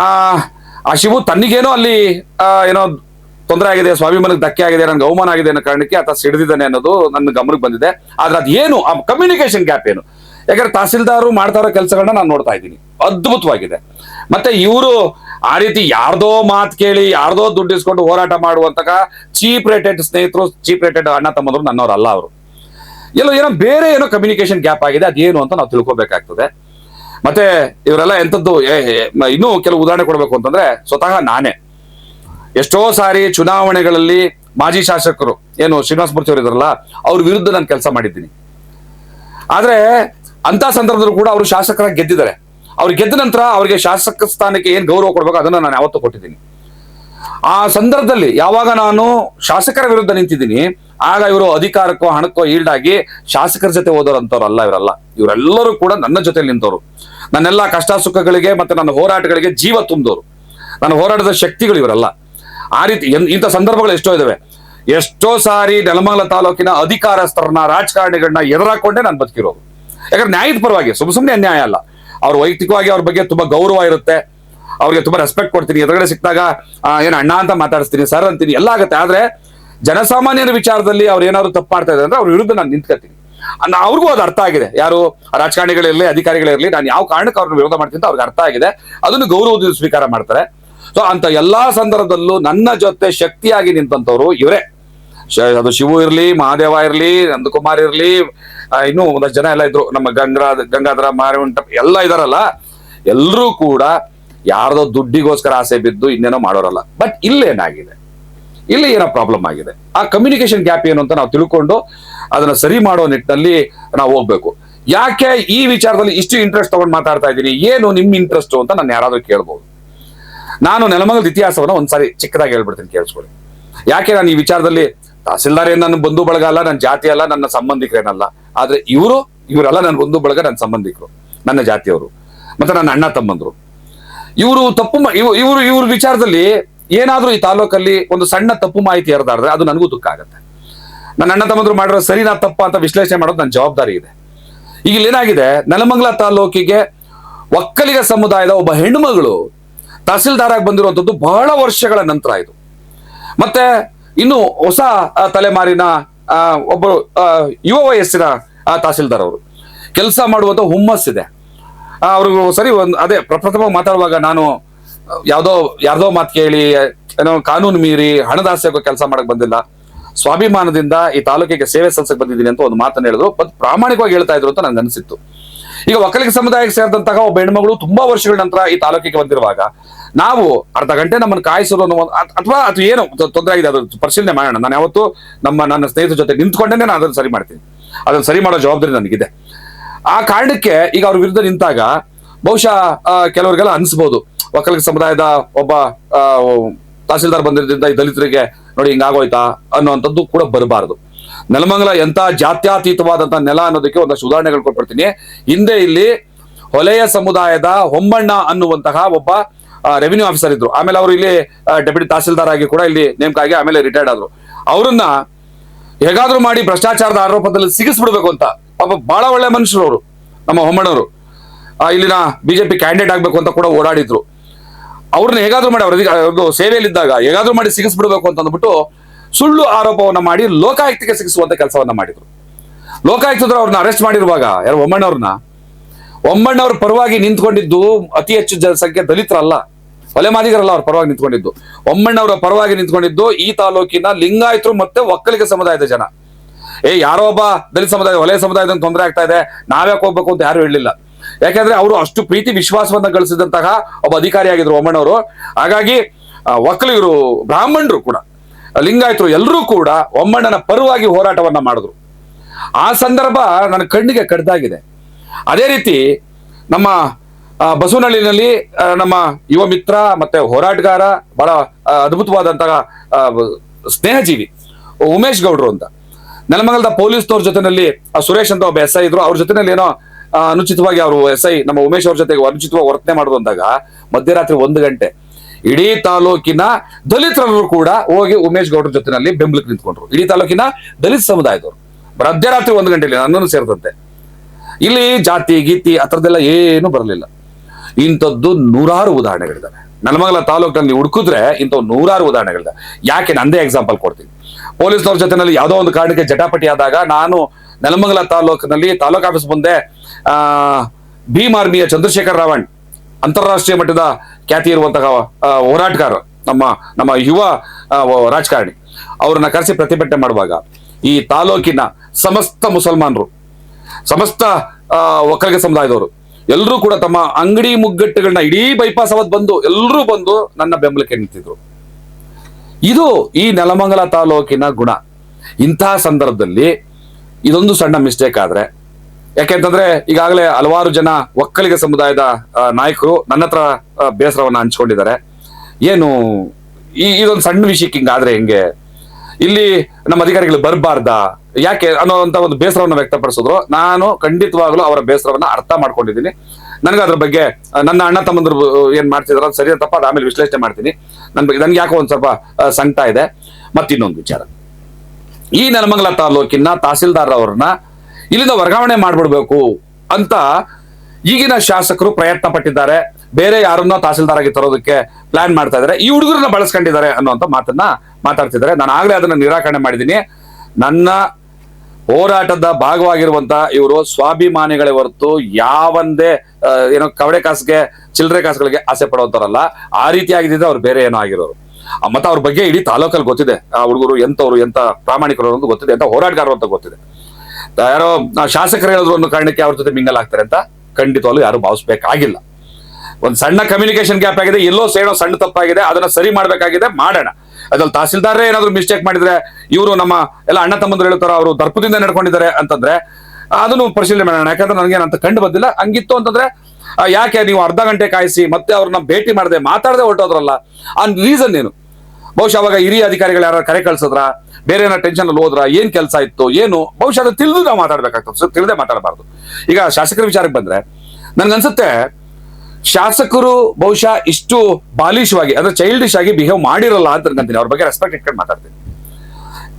ಆ ಆ ಶಿವು ತನ್ನಿಗೇನೋ ಅಲ್ಲಿ ಏನೋ ತೊಂದರೆ ಆಗಿದೆ, ಸ್ವಾಭಿಮಾನಕ್ಕೆ ಧಕ್ಕೆ ಆಗಿದೆ, ನನಗೆ ಅವಮಾನ ಆಗಿದೆ ಅನ್ನೋ ಕಾರಣಕ್ಕೆ ಆತ ಸಿಡಿದಿದ್ದಾನೆ ಅನ್ನೋದು ನನ್ನ ಗಮನಕ್ಕೆ ಬಂದಿದೆ. ಆದ್ರೆ ಅದು ಏನು? ಆ ಕಮ್ಯುನಿಕೇಶನ್ ಗ್ಯಾಪ್ ಏನು? ಯಾಕಂದ್ರೆ ತಹಸೀಲ್ದಾರು ಮಾಡ್ತಾ ಇರೋ ಕೆಲಸಗಳನ್ನ ನಾನು ನೋಡ್ತಾ ಇದ್ದೀನಿ. ಅದ್ಭುತವಾಗಿದೆ. ಮತ್ತೆ ಇವರು ಆ ರೀತಿ ಯಾರ್ದೋ ಮಾತು ಕೇಳಿ, ಯಾರ್ದೋ ದುಡ್ಡು ಇಸ್ಕೊಂಡು ಹೋರಾಟ ಮಾಡುವಂತಹ ಚೀಪ್ ರೇಟೆಡ್ ಸ್ನೇಹಿತರು, ಚೀಪ್ ರೇಟೆಡ್ ಅಣ್ಣ ತಮ್ಮದ್ರು ನನ್ನವರಲ್ಲ ಅವರು. ಎಲ್ಲೋ ಏನೋ ಬೇರೆ ಏನೋ ಕಮ್ಯುನಿಕೇಶನ್ ಗ್ಯಾಪ್ ಆಗಿದೆ, ಅದೇನು ಅಂತ ನಾವು ತಿಳ್ಕೊಬೇಕಾಗ್ತದೆ. ಮತ್ತೆ ಇವರೆಲ್ಲ ಎಂಥದ್ದು ಇನ್ನೂ ಕೆಲವು ಉದಾಹರಣೆ ಕೊಡಬೇಕು ಅಂತಂದ್ರೆ ಸ್ವತಃ ನಾನೇ. ಎಷ್ಟೋ ಸಾರಿ ಚುನಾವಣೆಗಳಲ್ಲಿ ಮಾಜಿ ಶಾಸಕರು, ಏನು ಶ್ರೀನಿವಾಸ ಮೂರ್ತಿ ಅವರು ಇದಾರಲ್ಲ ಅವ್ರ ವಿರುದ್ಧ ನಾನು ಕೆಲಸ ಮಾಡಿದ್ದೀನಿ. ಆದ್ರೆ ಅಂತ ಸಂದರ್ಭದಲ್ಲೂ ಕೂಡ ಅವರು ಶಾಸಕರಾಗಿ ಗೆದ್ದಿದ್ದಾರೆ. ಅವ್ರು ಗೆದ್ದ ನಂತರ ಅವರಿಗೆ ಶಾಸಕ ಸ್ಥಾನಕ್ಕೆ ಏನ್ ಗೌರವ ಕೊಡ್ಬೇಕು ಅದನ್ನ ನಾನು ಯಾವತ್ತೂ ಕೊಟ್ಟಿದ್ದೀನಿ. ಆ ಸಂದರ್ಭದಲ್ಲಿ ಯಾವಾಗ ನಾನು ಶಾಸಕರ ವಿರುದ್ಧ ನಿಂತಿದ್ದೀನಿ, ಆಗ ಇವರು ಅಧಿಕಾರಕ್ಕೋ ಹಣಕ್ಕೋ ಈಲ್ಡ್ ಆಗಿ ಶಾಸಕರ ಜೊತೆ ಹೋದೋರಂತವ್ರು ಅಲ್ಲ, ಇವರಲ್ಲ. ಇವರೆಲ್ಲರೂ ಕೂಡ ನನ್ನ ಜೊತೆ ನಿಂತವರು. ನನ್ನೆಲ್ಲ ಕಷ್ಟ ಸುಖಗಳಿಗೆ ಮತ್ತೆ ನನ್ನ ಹೋರಾಟಗಳಿಗೆ ಜೀವ ತುಂಬಿದವರು. ನನ್ನ ಹೋರಾಟದ ಶಕ್ತಿಗಳು ಇವರಲ್ಲ. ಆ ರೀತಿ ಇಂಥ ಸಂದರ್ಭಗಳು ಎಷ್ಟೋ ಇದಾವೆ. ಎಷ್ಟೋ ಸಾರಿ ನೆಲಮಂಗಲ ತಾಲೂಕಿನ ಅಧಿಕಾರಸ್ಥರನ್ನ, ರಾಜಕಾರಣಿಗಳನ್ನ ಎದುರಾಕೊಂಡೇ ನಾನು ಬದುಕಿರೋದು. ಯಾಕಂದ್ರೆ ನ್ಯಾಯದ ಪರವಾಗಿ ಸುಮ್ಮ ಸುಮ್ಮನೆ ಅನ್ಯಾಯ ಅಲ್ಲ. ಅವ್ರ ವೈಯಕ್ತಿಕವಾಗಿ ಅವ್ರ ಬಗ್ಗೆ ತುಂಬಾ ಗೌರವ ಇರುತ್ತೆ. ಅವ್ರಿಗೆ ತುಂಬಾ ರೆಸ್ಪೆಕ್ಟ್ ಕೊಡ್ತೀನಿ. ಎದುರುಗಡೆ ಸಿಕ್ಕಿದಾಗ ಏನು ಅಣ್ಣ ಅಂತ ಮಾತಾಡಿಸ್ತೀನಿ ಸರ್ ಅಂತೀನಿ. ಎಲ್ಲ ಆಗುತ್ತೆ. ಆದ್ರೆ ಜನಸಾಮಾನ್ಯರ ವಿಚಾರದಲ್ಲಿ ಅವ್ರು ಏನಾದ್ರು ತಪ್ಪು ಮಾಡ್ತಾ ಇದ್ದಾರೆ ಅಂದ್ರೆ ಅವ್ರ ವಿರುದ್ಧ ನಾನು ನಿಂತ್ಕೊತೀನಿ ಅವ್ರಿಗೂ ಅದು ಅರ್ಥ ಆಗಿದೆ. ಯಾರು ರಾಜಕಾರಣಿಗಳಿರಲಿ ಅಧಿಕಾರಿಗಳಿರಲಿ ನಾನು ಯಾವ ಕಾರಣಕ್ಕೆ ಅವ್ರನ್ನ ವಿರೋಧ ಮಾಡ್ತೀನಿ ಅಂತ ಅವ್ರಿಗೆ ಅರ್ಥ ಆಗಿದೆ. ಅದನ್ನು ಗೌರವದಿಂದ ಸ್ವೀಕಾರ ಮಾಡ್ತಾರೆ. ಸೊ ಅಂತ ಎಲ್ಲಾ ಸಂದರ್ಭದಲ್ಲೂ ನನ್ನ ಜೊತೆ ಶಕ್ತಿಯಾಗಿ ನಿಂತಂತವ್ರು ಇವರೇ. ಅದು ಶಿವು ಇರ್ಲಿ, ಮಹಾದೇವ ಇರ್ಲಿ, ನಂದಕುಮಾರ್ ಇರ್ಲಿ ಇನ್ನೂ ಒಂದಷ್ಟು ಜನ ಎಲ್ಲ ಇದ್ರು. ನಮ್ಮ ಗಂಗಾ ಗಂಗಾಧರ ಮಾರಿ ಎಲ್ಲ ಇದಾರಲ್ಲ. ಎಲ್ಲರೂ ಕೂಡ ಯಾರ್ದೋ ದುಡ್ಡಿಗೋಸ್ಕರ ಆಸೆ ಬಿದ್ದು ಇನ್ನೇನೋ ಮಾಡೋರಲ್ಲ. ಬಟ್ ಇಲ್ಲೇನಾಗಿದೆ ಇಲ್ಲಿ ಏನೋ ಪ್ರಾಬ್ಲಮ್ ಆಗಿದೆ. ಆ ಕಮ್ಯುನಿಕೇಶನ್ ಗ್ಯಾಪ್ ಏನು ಅಂತ ನಾವು ತಿಳ್ಕೊಂಡು ಅದನ್ನ ಸರಿ ಮಾಡೋ ನಿಟ್ಟಿನಲ್ಲಿ ನಾವು ಹೋಗ್ಬೇಕು. ಯಾಕೆ ಈ ವಿಚಾರದಲ್ಲಿ ಇಷ್ಟು ಇಂಟ್ರೆಸ್ಟ್ ತಗೊಂಡು ಮಾತಾಡ್ತಾ ಇದ್ದೀನಿ? ಏನು ನಿಮ್ಮ ಇಂಟ್ರೆಸ್ಟ್ ಅಂತ ನಾನು ಯಾರಾದ್ರೂ ಕೇಳ್ಬೋದು. ನಾನು ನೆಲಮಂಗಲದ ಇತಿಹಾಸವನ್ನ ಒಂದ್ಸಾರಿ ಚಿಕ್ಕದಾಗಿ ಹೇಳ್ಬಿಡ್ತೀನಿ, ಕೇಳಿಸ್ಕೊಳ್ಳಿ. ಯಾಕೆ ನಾನು ಈ ವಿಚಾರದಲ್ಲಿ ತಹಸೀಲ್ದಾರ್ ನನ್ನ ಬಂಧು ಬಳಗ ಅಲ್ಲ, ನನ್ನ ಜಾತಿ ಅಲ್ಲ, ನನ್ನ ಸಂಬಂಧಿಕರೇನಲ್ಲ. ಆದ್ರೆ ಇವರು, ಇವರೆಲ್ಲ ನನ್ನ ಬಂಧು ಬಳಗ, ನನ್ನ ಸಂಬಂಧಿಕರು, ನನ್ನ ಜಾತಿಯವರು. ಮತ್ತೆ ನನ್ನ ಅಣ್ಣ ತಮ್ಮಂದ್ರು. ಇವರು ತಪ್ಪು ಇವರು ಇವ್ರ ವಿಚಾರದಲ್ಲಿ ಏನಾದ್ರೂ ಈ ತಾಲೂಕಲ್ಲಿ ಒಂದು ಸಣ್ಣ ತಪ್ಪು ಮಾಹಿತಿ ಹರಿದಾಡ್ರೆ ಅದು ನನಗೂ ದುಃಖ ಆಗುತ್ತೆ. ನನ್ನ ಅಣ್ಣ ತಮ್ಮಂದ್ರು ಮಾಡಿರೋ ಸರಿನಾ ತಪ್ಪ ಅಂತ ವಿಶ್ಲೇಷಣೆ ಮಾಡೋದು ನನ್ನ ಜವಾಬ್ದಾರಿ ಇದೆ. ಈಗ ಇಲ್ಲಿ ಏನಾಗಿದೆ? ನೆಲಮಂಗಲ ತಾಲೂಕಿಗೆ ಒಕ್ಕಲಿಗ ಸಮುದಾಯದ ಒಬ್ಬ ಹೆಣ್ಣುಮಗಳು ತಹಸೀಲ್ದಾರ್ ಆಗಿ ಬಂದಿರುವಂತದ್ದು ಬಹಳ ವರ್ಷಗಳ ನಂತರ ಇದು. ಮತ್ತೆ ಇನ್ನು ಹೊಸ ತಲೆಮಾರಿನ ಒಬ್ಬರು ಯುವ ವಯಸ್ಸಿನ ತಹಸೀಲ್ದಾರ್ ಅವರು. ಕೆಲಸ ಮಾಡುವಂತ ಹುಮ್ಮಸ್ಸಿದೆ. ಅವರು ಸರಿ, ಒಂದು, ಅದೇ ಪ್ರಪ್ರಥಮ ಮಾತಾಡುವಾಗ ನಾನು, ಯಾವ್ದೋ, ಯಾರ್ದೋ ಮಾತು ಕೇಳಿ, ಏನೋ ಕಾನೂನು ಮೀರಿ ಹಣದಾಸೆಗೂ ಕೆಲಸ ಮಾಡಕ್ ಬಂದಿಲ್ಲ. ಸ್ವಾಭಿಮಾನದಿಂದ ಈ ತಾಲೂಕಿಗೆ ಸೇವೆ ಸಲ್ಲಿಸಕ್ ಬಂದಿದ್ದೀನಿ ಅಂತ ಒಂದು ಮಾತನ್ನ ಹೇಳಿದ್ರು. ಬಟ್ ಪ್ರಾಮಾಣಿಕವಾಗಿ ಹೇಳ್ತಾ ಇದ್ರು ಅಂತ ನನ್ಗೆ ಅನಿಸಿತ್ತು. ಈಗ ಒಕ್ಕಲಿಗ ಸಮುದಾಯಕ್ಕೆ ಸೇರಿದಂತಹ ಒಬ್ಬ ಹೆಣ್ಮಗಳು ತುಂಬಾ ವರ್ಷಗಳ ನಂತರ ಈ ತಾಲೂಕಿಗೆ ಬಂದಿರುವಾಗ, ನಾವು ಅರ್ಧ ಗಂಟೆ ನಮ್ಮನ್ನು ಕಾಯಿಸಲು ಅಥವಾ ಅದು ಏನು ತೊಂದರೆ ಆಗಿದೆ, ಅದು ಪರಿಶೀಲನೆ ಮಾಡೋಣ. ನಾನು ಯಾವತ್ತು ನಮ್ಮ, ನನ್ನ ಸ್ನೇಹಿತರ ಜೊತೆ ನಿಂತ್ಕೊಂಡೇನೆ ನಾನು ಅದನ್ನು ಸರಿ ಮಾಡ್ತೀನಿ. ಅದನ್ನು ಸರಿ ಮಾಡೋ ಜವಾಬ್ದಾರಿ ನನಗಿದೆ. ಆ ಕಾರಣಕ್ಕೆ ಈಗ ಅವ್ರ ವಿರುದ್ಧ ನಿಂತಾಗ ಬಹುಶಃ ಕೆಲವರಿಗೆಲ್ಲ ಅನಿಸ್ಬೋದು. ಒಕ್ಕಲಿಗ ಸಮುದಾಯದ ಒಬ್ಬ ತಹಸೀಲ್ದಾರ್ ಬಂದಿರೋದ್ರಿಂದ ಈ ದಲಿತರಿಗೆ ನೋಡಿ ಹಿಂಗಾಗೋಯ್ತಾ ಅನ್ನುವಂಥದ್ದು ಕೂಡ ಬರಬಾರದು. ನೆಲಮಂಗಲ ಎಂತ ಜಾತ್ಯಾತೀತವಾದಂಥ ನೆಲ ಅನ್ನೋದಕ್ಕೆ ಒಂದಷ್ಟು ಉದಾಹರಣೆಗಳು ಕೊಟ್ಬಿಡ್ತೀನಿ. ಹಿಂದೆ ಇಲ್ಲಿ ಹೊಲೆಯ ಸಮುದಾಯದ ಹೊಂಬಣ್ಣ ಅನ್ನುವಂತಹ ಒಬ್ಬ ರೆವಿನ್ಯೂ ಆಫೀಸರ್ ಇದ್ರು. ಆಮೇಲೆ ಅವರು ಇಲ್ಲಿ ಡೆಪ್ಯೂಟಿ ತಹಸೀಲ್ದಾರ್ ಆಗಿ ಕೂಡ ಇಲ್ಲಿ ನೇಮಕ ಆಗಿ ಆಮೇಲೆ ರಿಟೈರ್ಡ್ ಆದ್ರು. ಅವ್ರನ್ನ ಹೇಗಾದ್ರೂ ಮಾಡಿ ಭ್ರಷ್ಟಾಚಾರದ ಆರೋಪದಲ್ಲಿ ಸಿಗಿಸ್ಬಿಡ್ಬೇಕು ಅಂತ ಪಾಪ ಬಹಳ ಒಳ್ಳೆ ಮನುಷ್ಯರು ಅವರು, ನಮ್ಮ ಹೊಮ್ಮಣ್ಣವರು. ಇಲ್ಲಿನ ಬಿಜೆಪಿ ಕ್ಯಾಂಡಿಡೇಟ್ ಆಗ್ಬೇಕು ಅಂತ ಕೂಡ ಓಡಾಡಿದ್ರು. ಅವ್ರನ್ನ ಹೇಗಾದ್ರೂ ಮಾಡಿ ಅವ್ರ ಸೇವೆಯಲ್ಲಿದ್ದಾಗ ಹೇಗಾದ್ರೂ ಮಾಡಿ ಸಿಗಿಸ್ಬಿಡ್ಬೇಕು ಅಂತ ಅಂದ್ಬಿಟ್ಟು ಸುಳ್ಳು ಆರೋಪವನ್ನ ಮಾಡಿ ಲೋಕಾಯುಕ್ತಕ್ಕೆ ಸಿಗಿಸುವಂತ ಕೆಲಸವನ್ನ ಮಾಡಿದ್ರು. ಲೋಕಾಯುಕ್ತದ್ರು ಅವ್ರನ್ನ ಅರೆಸ್ಟ್ ಮಾಡಿರುವಾಗ, ಯಾರು ಒಮ್ಮಣ್ಣವ್ರನ್ನ ಒಮ್ಮಣ್ಣವ್ರ ಪರವಾಗಿ ನಿಂತ್ಕೊಂಡಿದ್ದು ಅತಿ ಹೆಚ್ಚು ಜನಸಂಖ್ಯೆ ದಲಿತರಲ್ಲ, ಒಲೆ ಮಾದಿಗರಲ್ಲ ಅವ್ರ ಪರವಾಗಿ ನಿಂತ್ಕೊಂಡಿದ್ದು. ಒಮ್ಮಣ್ಣವರ ಪರವಾಗಿ ನಿಂತ್ಕೊಂಡಿದ್ದು ಈ ತಾಲೂಕಿನ ಲಿಂಗಾಯತರು ಮತ್ತೆ ಒಕ್ಕಲಿಗ ಸಮುದಾಯದ ಜನ. ಏ, ಯಾರೋ ಒಬ್ಬ ದಲಿತ ಸಮುದಾಯ ವಲಯ ಸಮುದಾಯದ ತೊಂದರೆ ಆಗ್ತಾ ಇದೆ ನಾವ್ಯಾಕೆ ಹೋಗ್ಬೇಕು ಅಂತ ಯಾರು ಹೇಳಲಿಲ್ಲ. ಯಾಕಂದ್ರೆ ಅವರು ಅಷ್ಟು ಪ್ರೀತಿ, ವಿಶ್ವಾಸವನ್ನ ಗಳಿಸಿದಂತಹ ಒಬ್ಬ ಅಧಿಕಾರಿಯಾಗಿದ್ರು ಒಮ್ಮಣ್ಣವರು ಹಾಗಾಗಿ ಒಕ್ಕಲಿಗರು ಬ್ರಾಹ್ಮಣರು ಕೂಡ, ಲಿಂಗಾಯತರು ಎಲ್ಲರೂ ಕೂಡ ಒಮ್ಮಣ್ಣನ ಪರವಾಗಿ ಹೋರಾಟವನ್ನ ಮಾಡಿದ್ರು. ಆ ಸಂದರ್ಭ ನನ್ನ ಕಣ್ಣಿಗೆ ಕಡ್ದಾಗಿದೆ. ಅದೇ ರೀತಿ, ನಮ್ಮ ಬಸವನಹಳ್ಳಿನಲ್ಲಿ ನಮ್ಮ ಯುವ ಮಿತ್ರ ಮತ್ತೆ ಹೋರಾಟಗಾರ, ಬಹಳ ಅದ್ಭುತವಾದಂತಹ ಸ್ನೇಹಜೀವಿ, ಉಮೇಶ್ ಗೌಡ್ರು ಅಂತ. ನೆಲಮಂಗಲದ ಪೊಲೀಸ್ನವ್ರ ಜೊತೆನಲ್ಲಿ ಸುರೇಶ್ ಅಂತ ಒಬ್ಬ ಎಸ್ ಐ ಇದ್ರು. ಅವ್ರ ಜೊತೆನಲ್ಲಿ ಏನೋ ಅನುಚಿತವಾಗಿ ಅವರು ಎಸ್ ಐ ನಮ್ಮ ಉಮೇಶ್ ಅವ್ರ ಜೊತೆಗೆ ಅನುಚಿತವಾಗಿ ವರ್ತನೆ ಮಾಡೋದು ಅಂದಾಗ, ಮಧ್ಯರಾತ್ರಿ ಒಂದು ಗಂಟೆ, ಇಡೀ ತಾಲೂಕಿನ ದಲಿತರಲ್ಲೂ ಕೂಡ ಹೋಗಿ ಉಮೇಶ್ ಗೌಡ್ರ ಜೊತೆನಲ್ಲಿ ಬೆಂಬಲಕ್ಕೆ ನಿಂತ್ಕೊಂಡ್ರು. ಇಡೀ ತಾಲೂಕಿನ ದಲಿತ ಸಮುದಾಯದವರು. ಮಧ್ಯರಾತ್ರಿ ಒಂದು ಗಂಟೆಯಲ್ಲಿ ನನ್ನನ್ನು ಸೇರಿದಂತೆ. ಇಲ್ಲಿ ಜಾತಿ, ಗೀತಿ, ಆ ಏನು ಬರಲಿಲ್ಲ. ಇಂಥದ್ದು ನೂರಾರು ಉದಾಹರಣೆಗಳಿದ್ದಾವೆ. ನೆಲಮಂಗಲ ತಾಲೂಕಿನಲ್ಲಿ ಹುಡುಕಿದ್ರೆ ಇಂಥ ನೂರಾರು ಉದಾಹರಣೆಗಳಿದೆ ಯಾಕೆ, ನಂದೇ ಎಕ್ಸಾಂಪಲ್ ಕೊಡ್ತೀನಿ. ಪೊಲೀಸ್ನವ್ರ ಜೊತೆನಲ್ಲಿ ಯಾವುದೋ ಒಂದು ಕಾರಣಕ್ಕೆ ಜಟಾಪಟಿ ಆದಾಗ ನಾನು ನೆಲಮಂಗಲ ತಾಲೂಕಿನಲ್ಲಿ ತಾಲೂಕು ಆಫೀಸ್ ಮುಂದೆ, ಆ, ಭೀಮ್ ಆರ್ಮಿಯ ಚಂದ್ರಶೇಖರ್ ರಾವಣ್, ಅಂತಾರಾಷ್ಟ್ರೀಯ ಮಟ್ಟದ ಖ್ಯಾತಿ ಇರುವಂತಹ ಹೋರಾಟಗಾರ, ನಮ್ಮ ನಮ್ಮ ಯುವ ರಾಜಕಾರಣಿ. ಅವ್ರನ್ನ ಕರೆಸಿ ಪ್ರತಿಭಟನೆ ಮಾಡುವಾಗ ಈ ತಾಲೂಕಿನ ಸಮಸ್ತ ಮುಸಲ್ಮಾನರು, ಸಮಸ್ತ ಒಕ್ಕಲಿಗ ಸಮುದಾಯದವರು ಎಲ್ಲರೂ ಕೂಡ ತಮ್ಮ ಅಂಗಡಿ ಮುಗ್ಗಟ್ಟುಗಳನ್ನ ಇಡೀ ಬೈಪಾಸ್ ಅವತ್ ಬಂದು ಎಲ್ಲರೂ ಬಂದು ನನ್ನ ಬೆಂಬಲಕ್ಕೆ ನಿಂತಿದ್ರು. ಇದು ಈ ನೆಲಮಂಗಲ ತಾಲೂಕಿನ ಗುಣ. ಇಂತಹ ಸಂದರ್ಭದಲ್ಲಿ ಇದೊಂದು ಸಣ್ಣ ಮಿಸ್ಟೇಕ್ ಆದ್ರೆ. ಯಾಕೆಂತಂದ್ರೆ ಈಗಾಗಲೇ ಹಲವಾರು ಜನ ಒಕ್ಕಲಿಗ ಸಮುದಾಯದ ನಾಯಕರು ನನ್ನ ಹತ್ರ ಬೇಸರವನ್ನ ಹಂಚ್ಕೊಂಡಿದ್ದಾರೆ. ಏನು, ಈ, ಇದೊಂದು ಸಣ್ಣ ವಿಷಯಕ್ಕೆ ಹಿಂಗಾದ್ರೆ ಹೆಂಗೆ? ಇಲ್ಲಿ ನಮ್ಮ ಅಧಿಕಾರಿಗಳು ಬರಬಾರ್ದ? ಯಾಕೆ ಅನ್ನೋ ಒಂದು ಬೇಸರವನ್ನು ವ್ಯಕ್ತಪಡಿಸಿದ್ರು. ನಾನು ಖಂಡಿತವಾಗ್ಲೂ ಅವರ ಬೇಸರವನ್ನ ಅರ್ಥ ಮಾಡ್ಕೊಂಡಿದ್ದೀನಿ. ನನಗೆ ಅದ್ರ ಬಗ್ಗೆ ನನ್ನ ಅಣ್ಣ ತಮ್ಮಂದ್ರು ಏನ್ ಮಾಡ್ತಿದಾರ ಅದು ಸರಿ ತಪ್ಪ ಆಮೇಲೆ ವಿಶ್ಲೇಷಣೆ ಮಾಡ್ತೀನಿ. ನನ್ ಬಗ್ಗೆ, ನನ್ಗೆ ಯಾಕೋ ಒಂದ್ ಸ್ವಲ್ಪ ಸಂಕಟ ಇದೆ. ಮತ್ತಿನ್ನೊಂದು ವಿಚಾರ. ಈ ನೆಲಮಂಗಲ ತಾಲೂಕಿನ ತಹಸೀಲ್ದಾರ್ ಅವ್ರನ್ನ ಇಲ್ಲಿಂದ ವರ್ಗಾವಣೆ ಮಾಡ್ಬಿಡ್ಬೇಕು ಅಂತ ಈಗಿನ ಶಾಸಕರು ಪ್ರಯತ್ನ ಪಟ್ಟಿದ್ದಾರೆ. ಬೇರೆ ಯಾರನ್ನ ತಹಸೀಲ್ದಾರ್ ಆಗಿ ತರೋದಕ್ಕೆ ಪ್ಲಾನ್ ಮಾಡ್ತಾ ಇದ್ದಾರೆ. ಈ ಹುಡುಗರನ್ನ ಬಳಸ್ಕೊಂಡಿದ್ದಾರೆ ಅನ್ನುವಂತ ಮಾತನ್ನ ಮಾತಾಡ್ತಿದ್ದಾರೆ. ನಾನು ಆಗ್ಲೇ ಅದನ್ನ ನಿರಾಕರಣೆ ಮಾಡಿದ್ದೀನಿ. ನನ್ನ ಹೋರಾಟದ ಭಾಗವಾಗಿರುವಂತ ಇವರು ಸ್ವಾಭಿಮಾನಿಗಳೇ ಹೊರತು ಯಾವಂದೇ ಏನೋ ಕವಡೆ ಕಾಸಿಗೆ, ಚಿಲ್ಲರೆ ಕಾಸುಗಳಿಗೆ ಆಸೆ ಪಡೋತಾರಲ್ಲ ಆ ರೀತಿ ರೀತಿಯಾಗಿದ್ದಿದ್ರೆ ಅವ್ರು ಬೇರೆ ಏನೋ ಆಗಿರೋರು. ಮತ್ತೆ ಅವ್ರ ಬಗ್ಗೆ ಇಡೀ ತಾಲೂಕಲ್ಲಿ ಗೊತ್ತಿದೆ. ಆ ಹುಡುಗರು ಎಂತವ್ರು ಎಂತ ಪ್ರಾಮಾಣಿಕರು ಅಂತ ಗೊತ್ತಿದೆ ಎಂತ ಹೋರಾಟಗಾರರು ಅಂತ ಗೊತ್ತಿದೆ. ಯಾರೋ ಶಾಸಕರು ಹೇಳಿದ್ರು ಒಂದು ಕಾರಣಕ್ಕೆ ಅವ್ರ ಜೊತೆ ಮಿಂಗಲ್ ಆಗ್ತಾರೆ ಅಂತ ಖಂಡಿತವಾಗ್ಲೂ ಯಾರು ಭಾವಿಸ್ಬೇಕಾಗಿಲ್ಲ. ಒಂದ್ ಸಣ್ಣ ಕಮ್ಯುನಿಕೇಶನ್ ಗ್ಯಾಪ್ ಆಗಿದೆ, ಎಲ್ಲೋ ಸೇಡೋ ಸಣ್ಣ ತಪ್ಪಾಗಿದೆ, ಅದನ್ನ ಸರಿ ಮಾಡ್ಬೇಕಾಗಿದೆ, ಮಾಡೋಣ. ಅದ್ರಲ್ಲಿ ತಹಸೀಲ್ದಾರೇ ಏನಾದ್ರು ಮಿಸ್ಟೇಕ್ ಮಾಡಿದ್ರೆ ಇವರು ನಮ್ಮ ಎಲ್ಲ ಅಣ್ಣ ತಮ್ಮಂದ್ರು ಹೇಳ್ತಾರ ಅವರು ದರ್ಪದಿಂದ ನಡ್ಕೊಂಡಿದ್ದಾರೆ ಅಂತಂದ್ರೆ ಅದನ್ನು ಪರಿಶೀಲನೆ ಮಾಡೋಣ. ಯಾಕಂದ್ರೆ ನನಗೆ ಅಂತ ಕಂಡು ಬಂದಿಲ್ಲ. ಹಂಗಿತ್ತು ಅಂತಂದ್ರೆ ಯಾಕೆ ನೀವು ಅರ್ಧ ಗಂಟೆ ಕಾಯಿಸಿ ಮತ್ತೆ ಅವ್ರನ್ನ ಭೇಟಿ ಮಾಡದೆ ಮಾತಾಡದೆ ಹೊರಟೋದ್ರಲ್ಲ? ಅನ್ ರೀಸನ್ ಏನು? ಬಹುಶಃ ಅವಾಗ ಹಿರಿಯ ಅಧಿಕಾರಿಗಳು ಯಾರು ಕರೆ ಕಳ್ಸಿದ್ರ? ಬೇರೆ ಏನೋ ಟೆನ್ಷನ್ ಅಲ್ಲಿ ಹೋದ್ರ? ಏನ್ ಕೆಲಸ ಇತ್ತು? ಏನು? ಬಹುಶಃ ಅದು ತಿಳಿದು ನಾವು ಮಾತಾಡ್ಬೇಕಾಗ್ತದೆ. ತಿಳಿದೇ ಮಾತಾಡಬಾರ್ದು. ಈಗ ಶಾಸಕರ ವಿಚಾರಕ್ಕೆ ಬಂದ್ರೆ, ನನ್ಗನ್ಸುತ್ತೆ, ಶಾಸಕರು ಬಹುಶಃ ಇಷ್ಟು ಬಾಲಿಶವಾಗಿ ಅಂದ್ರೆ ಚೈಲ್ಡಿಶ್ ಆಗಿ ಬಿಹೇವ್ ಮಾಡಿರಲ್ಲ ಅಂತ ಅನ್ಕೊಂತೀನಿ. ಅವ್ರ ಬಗ್ಗೆ ರೆಸ್ಪೆಕ್ಟ್ ಇಟ್ಕೊಂಡು ಮಾತಾಡ್ತೀನಿ.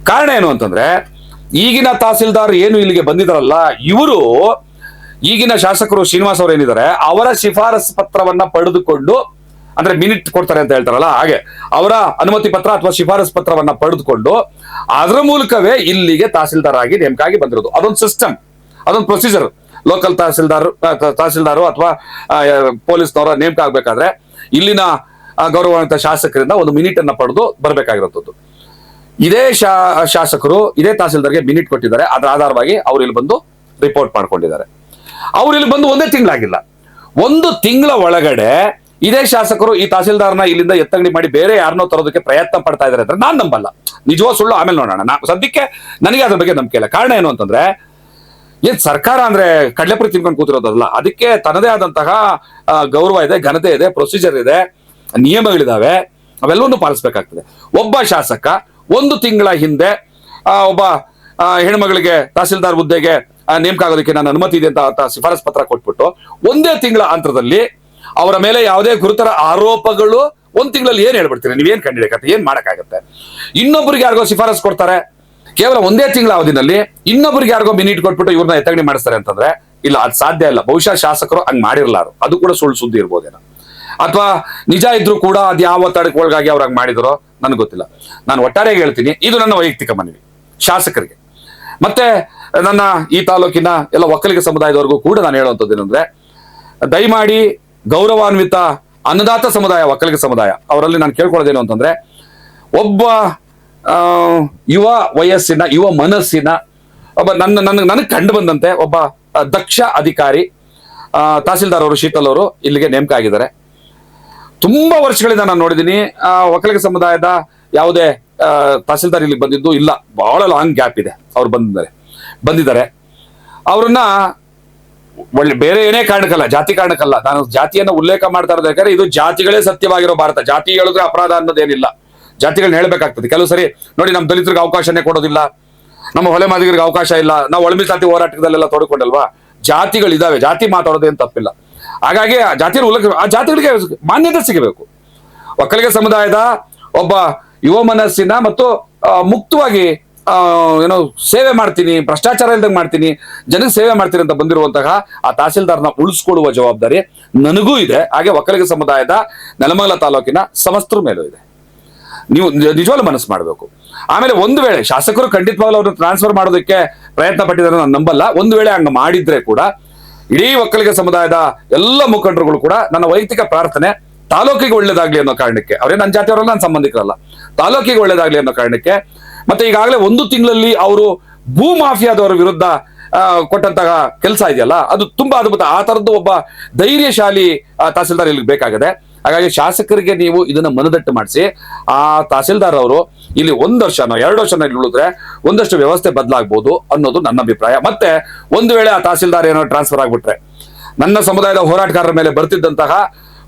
ಕಾರಣ ಏನು ಅಂತಂದ್ರೆ ಈಗಿನ ತಹಸೀಲ್ದಾರ್ ಏನು ಇಲ್ಲಿಗೆ ಬಂದಿದಾರಲ್ಲ ಇವರು ಈಗಿನ ಶಾಸಕರು ಶ್ರೀನಿವಾಸ್ ಅವರು ಏನಿದ್ದಾರೆ, ಅವರ ಶಿಫಾರಸ್ ಪತ್ರವನ್ನ ಪಡೆದುಕೊಂಡು, ಅಂದ್ರೆ ಮಿನಿಟ್ ಕೊಡ್ತಾರೆ ಅಂತ ಹೇಳ್ತಾರಲ್ಲ, ಹಾಗೆ, ಅವರ ಅನುಮತಿ ಪತ್ರ ಅಥವಾ ಶಿಫಾರಸ್ ಪತ್ರವನ್ನ ಪಡೆದುಕೊಂಡು, ಅದರ ಮೂಲಕವೇ ಇಲ್ಲಿಗೆ ತಹಸೀಲ್ದಾರ್ ಆಗಿ ನೇಮಕ ಆಗಿ ಬಂದಿರೋದು. ಅದೊಂದು ಸಿಸ್ಟಮ್ ಅದೊಂದು ಪ್ರೊಸೀಜರ್ ಲೋಕಲ್ ತಹಸೀಲ್ದಾರ್ ತಹಸೀಲ್ದಾರು ಅಥವಾ ಪೊಲೀಸ್ನವರ ನೇಮಕ ಆಗ್ಬೇಕಾದ್ರೆ, ಇಲ್ಲಿನ ಗೌರವಾನ್ವಿತ ಶಾಸಕರಿಂದ ಒಂದು ಮಿನಿಟ್ ಅನ್ನ ಪಡೆದು ಬರಬೇಕಾಗಿರುತ್ತದೆ ಇದೇ ಶಾ, ಶಾಸಕರು ಇದೇ ತಹಸೀಲ್ದಾರ್ಗೆ ಮಿನಿಟ್ ಕೊಟ್ಟಿದ್ದಾರೆ. ಅದರ ಆಧಾರವಾಗಿ ಅವ್ರು ಇಲ್ಲಿ ಬಂದು ರಿಪೋರ್ಟ್ ಮಾಡ್ಕೊಂಡಿದ್ದಾರೆ. ಅವ್ರು ಇಲ್ಲಿ ಬಂದು ಒಂದೇ ತಿಂಗಳಾಗಿಲ್ಲ. ಒಂದು ತಿಂಗಳ ಒಳಗಡೆ ಇದೇ ಶಾಸಕರು ಈ ತಹಸೀಲ್ದಾರ್ನ ಇಲ್ಲಿಂದ ಎತ್ತಂಗಡಿ ಮಾಡಿ ಬೇರೆ ಯಾರನ್ನೋ ತರೋದಕ್ಕೆ ಪ್ರಯತ್ನ ಪಡ್ತಾ ಇದ್ದಾರೆ ಅಂದ್ರೆ ನಾನ್ ನಂಬಲ್ಲ. ನಿಜವೋ ಸುಳ್ಳು ಆಮೇಲೆ ನೋಡೋಣ. ನಾ, ಸದ್ಯಕ್ಕೆ ನನಗೆ ಅದ್ರ ಬಗ್ಗೆ ನಂಬಿಕೆ ಇಲ್ಲ. ಕಾರಣ ಏನು ಅಂತಂದ್ರೆ ಏನ್ ಸರ್ಕಾರ ಅಂದ್ರೆ ಕಡಲೆಪುರಿ ತಿನ್ಕೊಂಡು ಕೂತಿರೋದಲ್ಲ, ಅದಕ್ಕೆ ತನ್ನದೇ ಆದಂತಹ ಗೌರವ ಇದೆ, ಘನತೆ ಇದೆ ಪ್ರೊಸೀಜರ್ ಇದೆ, ನಿಯಮಗಳಿದಾವೆ, ಅವೆಲ್ಲವನ್ನೂ ಪಾಲಿಸ್ಬೇಕಾಗ್ತದೆ. ಒಬ್ಬ ಶಾಸಕ ಒಂದು ತಿಂಗಳ ಹಿಂದೆ ಆ, ಒಬ್ಬ ಹೆಣ್ಮಗಳಿಗೆ ತಹಸೀಲ್ದಾರ್ ಹುದ್ದೆಗೆ ನೇಮಕ ಆಗೋದಕ್ಕೆ ನಾನು ಅನುಮತಿ ಇದೆ ಅಂತ ಶಿಫಾರಸ್ ಪತ್ರ ಕೊಟ್ಬಿಟ್ಟು ಒಂದೇ ತಿಂಗಳ ಅಂತರದಲ್ಲಿ ಅವರ ಮೇಲೆ ಯಾವುದೇ ಗುರುತರ ಆರೋಪಗಳು ಒಂದ್ ತಿಂಗಳಲ್ಲಿ ಏನ್ ಹೇಳ್ಬಿಡ್ತೀರಿ? ನೀವೇನ್ ಕಂಡಿಡಿಯಕತ್ತೆ ಏನ್ ಮಾಡಕ್ಕಾಗತ್ತೆ? ಇನ್ನೊಬ್ಬರಿಗೆ ಯಾರಿಗೋ ಶಿಫಾರಸ್ ಕೊಡ್ತಾರೆ. ಕೇವಲ ಒಂದೇ ತಿಂಗಳ ಅವಧಿನಲ್ಲಿ ಇನ್ನೊಬ್ಬರಿಗೆ ಯಾರಿಗೋ ಮಿನಿಟ್ ಕೊಟ್ಬಿಟ್ಟು ಇವ್ರನ್ನ ಎತ್ತಗಣಿ ಮಾಡಿಸ್ತಾರೆ ಅಂತಂದ್ರೆ ಇಲ್ಲ ಅದು ಸಾಧ್ಯ ಇಲ್ಲ. ಬಹುಶಃ ಶಾಸಕರು ಹಂಗ್ ಮಾಡಿರ್ಲಾರು. ಅದು ಕೂಡ ಸುಳ್ಳು ಸುದ್ದಿ ಇರ್ಬೋದೇನೋ. ಅಥವಾ ನಿಜ ಇದ್ರು ಕೂಡ ಅದು ಯಾವ ಒತ್ತಡಕ್ಕೆ ಒಳಗಾಗಿ ಅವ್ರು ಹಂಗ್ ಮಾಡಿದರೋ. ನನಗೆ ಗೊತ್ತಿಲ್ಲ. ನಾನು ಒಟ್ಟಾರೆ ಹೇಳ್ತೀನಿ, ಇದು ನನ್ನ ವೈಯಕ್ತಿಕ ಮನವಿ, ಶಾಸಕರಿಗೆ. ಮತ್ತೆ ನನ್ನ ಈ ತಾಲೂಕಿನ ಎಲ್ಲ ಒಕ್ಕಲಿಗ ಸಮುದಾಯದವರೆಗೂ ಕೂಡ ನಾನು ಹೇಳುವಂಥದ್ದು ಏನಂದ್ರೆ, ದಯಮಾಡಿ ಗೌರವಾನ್ವಿತ ಅನ್ನದಾತ ಸಮುದಾಯ, ಒಕ್ಕಲಿಗ ಸಮುದಾಯ, ಅವರಲ್ಲಿ ನಾನು ಕೇಳ್ಕೊಳ್ಳೋದೇನು ಅಂತಂದ್ರೆ, ಒಬ್ಬ ಯುವ ವಯಸ್ಸಿನ, ಯುವ ಮನಸ್ಸಿನ, ಒಬ್ಬ ನನ್ನ ನನ್ನ, ನನಗೆ ಕಂಡು ಬಂದಂತೆ ಒಬ್ಬ ದಕ್ಷ ಅಧಿಕಾರಿ ತಹಸೀಲ್ದಾರ್ ಅವರು, ಶೀತಲ್ ಅವರು ಇಲ್ಲಿಗೆ ನೇಮಕ ಆಗಿದ್ದಾರೆ. ತುಂಬಾ ವರ್ಷಗಳಿಂದ ನಾನು ನೋಡಿದ್ದೀನಿ. ಒಕ್ಕಲಿಗ ಸಮುದಾಯದ ಯಾವುದೇ ತಹಸೀಲ್ದಾರ್ ಇಲ್ಲಿ ಬಂದಿದ್ದು ಇಲ್ಲ. ಬಹಳ ಲಾಂಗ್ ಗ್ಯಾಪ್ ಇದೆ. ಅವ್ರು ಬಂದಿದ್ದಾರೆ. ಬಂದಿದ್ದಾರೆ. ಅವ್ರನ್ನ ಒಳ್ಳೆ, ಬೇರೆ ಏನೇ ಕಾರಣಕ್ಕಲ್ಲ, ಜಾತಿ ಕಾರಣಕ್ಕಲ್ಲ. ನಾನು ಜಾತಿಯನ್ನು ಉಲ್ಲೇಖ ಮಾಡ್ತಾ ಇರೋದು ಯಾಕಂದ್ರೆ ಇದು ಜಾತಿಗಳೇ ಸತ್ಯವಾಗಿರೋ ಭಾರತ. ಜಾತಿ ಹೇಳಿದ್ರೆ ಅಪರಾಧ ಅನ್ನೋದೇನಿಲ್ಲ ಜಾತಿಗಳನ್ನ ಹೇಳ್ಬೇಕಾಗ್ತದೆ. ಕೆಲವು ಸರಿ ನೋಡಿ ನಮ್ಮ ದಲಿತರಿಗೆ ಅವಕಾಶನೇ ಕೊಡೋದಿಲ್ಲ. ನಮ್ಮ ಹೊಲೆ ಮಾದಿಗರಿಗೆ ಅವಕಾಶ ಇಲ್ಲ. ನಾವು ಒಳಮೆ ಜಾತಿ ಹೋರಾಟದಲ್ಲೆಲ್ಲ ತೊಡ್ಕೊಂಡಲ್ವಾ? ಜಾತಿಗಳಿದಾವೆ. ಜಾತಿ ಮಾತಾಡೋದೇನು ತಪ್ಪಿಲ್ಲ. ಹಾಗಾಗಿ ಆ ಜಾತಿಯ ಉಲ್ಲೇಖ, ಆ ಜಾತಿಗಳಿಗೆ ಮಾನ್ಯತೆ ಸಿಗಬೇಕು. ಒಕ್ಕಲಿಗ ಸಮುದಾಯದ ಒಬ್ಬ ಯುವ ಮನಸ್ಸಿನ ಮತ್ತು ಮುಕ್ತವಾಗಿ ಏನೋ ಸೇವೆ ಮಾಡ್ತೀನಿ, ಭ್ರಷ್ಟಾಚಾರ ಇಲ್ದಂಗೆ ಮಾಡ್ತೀನಿ, ಜನಕ್ಕೆ ಸೇವೆ ಮಾಡ್ತೀನಿ ಅಂತ ಬಂದಿರುವಂತಹ ಆ ತಹಸೀಲ್ದಾರ್ನ ಉಳಿಸ್ಕೊಡುವ ಜವಾಬ್ದಾರಿ ನನಗೂ ಇದೆ. ಹಾಗೆ ಒಕ್ಕಲಿಗ ಸಮುದಾಯದ ನೆಲಮಂಗಲ ತಾಲೂಕಿನ ಸಮಸ್ತರ ಮೇಲೂ ಇದೆ. ನೀವು ನಿಜ- ನಿಜವಾಗ್ಲೂ ಮನಸ್ಸು ಮಾಡಬೇಕು. ಆಮೇಲೆ ಒಂದು ವೇಳೆ ಶಾಸಕರು ಖಂಡಿತವಾಗ್ಲೂ ಅವ್ರನ್ನ ಟ್ರಾನ್ಸ್ಫರ್ ಮಾಡೋದಕ್ಕೆ ಪ್ರಯತ್ನ ಪಟ್ಟಿದ್ದಾರೆ ನಾನು ನಂಬಲ್ಲ. ಒಂದು ವೇಳೆ ಹಂಗ ಮಾಡಿದ್ರೆ ಕೂಡ ಇಡೀ ಒಕ್ಕಲಿಗ ಸಮುದಾಯದ ಎಲ್ಲ ಮುಖಂಡರುಗಳು ಕೂಡ ನನ್ನ ವೈಯಕ್ತಿಕ ಪ್ರಾರ್ಥನೆ ತಾಲೂಕಿಗೆ ಒಳ್ಳೇದಾಗ್ಲಿ ಅನ್ನೋ ಕಾರಣಕ್ಕೆ, ಅವರೇ ನನ್ನ ಜಾತಿಯವರಲ್ಲ ನನ್ನ ಸಂಬಂಧಿಕರಲ್ಲ, ತಾಲೂಕಿಗೆ ಒಳ್ಳೇದಾಗ್ಲಿ ಅನ್ನೋ ಕಾರಣಕ್ಕೆ ಮತ್ತೆ ಈಗಾಗಲೇ ಒಂದು ತಿಂಗಳಲ್ಲಿ ಅವರು ಭೂ ಮಾಫಿಯಾದವರ ವಿರುದ್ಧ ಕೊಟ್ಟಂತಹ ಕೆಲಸ ಇದೆಯಲ್ಲ, ಅದು ತುಂಬಾ ಅದ್ಭುತ. ಆ ತರದ್ದು ಒಬ್ಬ ಧೈರ್ಯಶಾಲಿ ತಹಸೀಲ್ದಾರ್ ಇಲ್ಲಿ ಬೇಕಾಗಿದೆ. ಹಾಗಾಗಿ ಶಾಸಕರಿಗೆ ನೀವು ಇದನ್ನ ಮನದಟ್ಟು ಮಾಡಿಸಿ. ಆ ತಹಸೀಲ್ದಾರ್ ಅವರು ಇಲ್ಲಿ ಒಂದು ವರ್ಷನೋ ಎರಡು ವರ್ಷನೋ ಇಲ್ಲಿ ಉಳಿದ್ರೆ ಒಂದಷ್ಟು ವ್ಯವಸ್ಥೆ ಬದಲಾಗಬಹುದು ಅನ್ನೋದು ನನ್ನ ಅಭಿಪ್ರಾಯ. ಮತ್ತೆ ಒಂದು ವೇಳೆ ಆ ತಹಸೀಲ್ದಾರ್ ಏನೋ ಟ್ರಾನ್ಸ್ಫರ್ ಆಗ್ಬಿಟ್ರೆ, ನನ್ನ ಸಮುದಾಯದ ಹೋರಾಟಗಾರರ ಮೇಲೆ ಬರ್ತಿದ್ದಂತಹ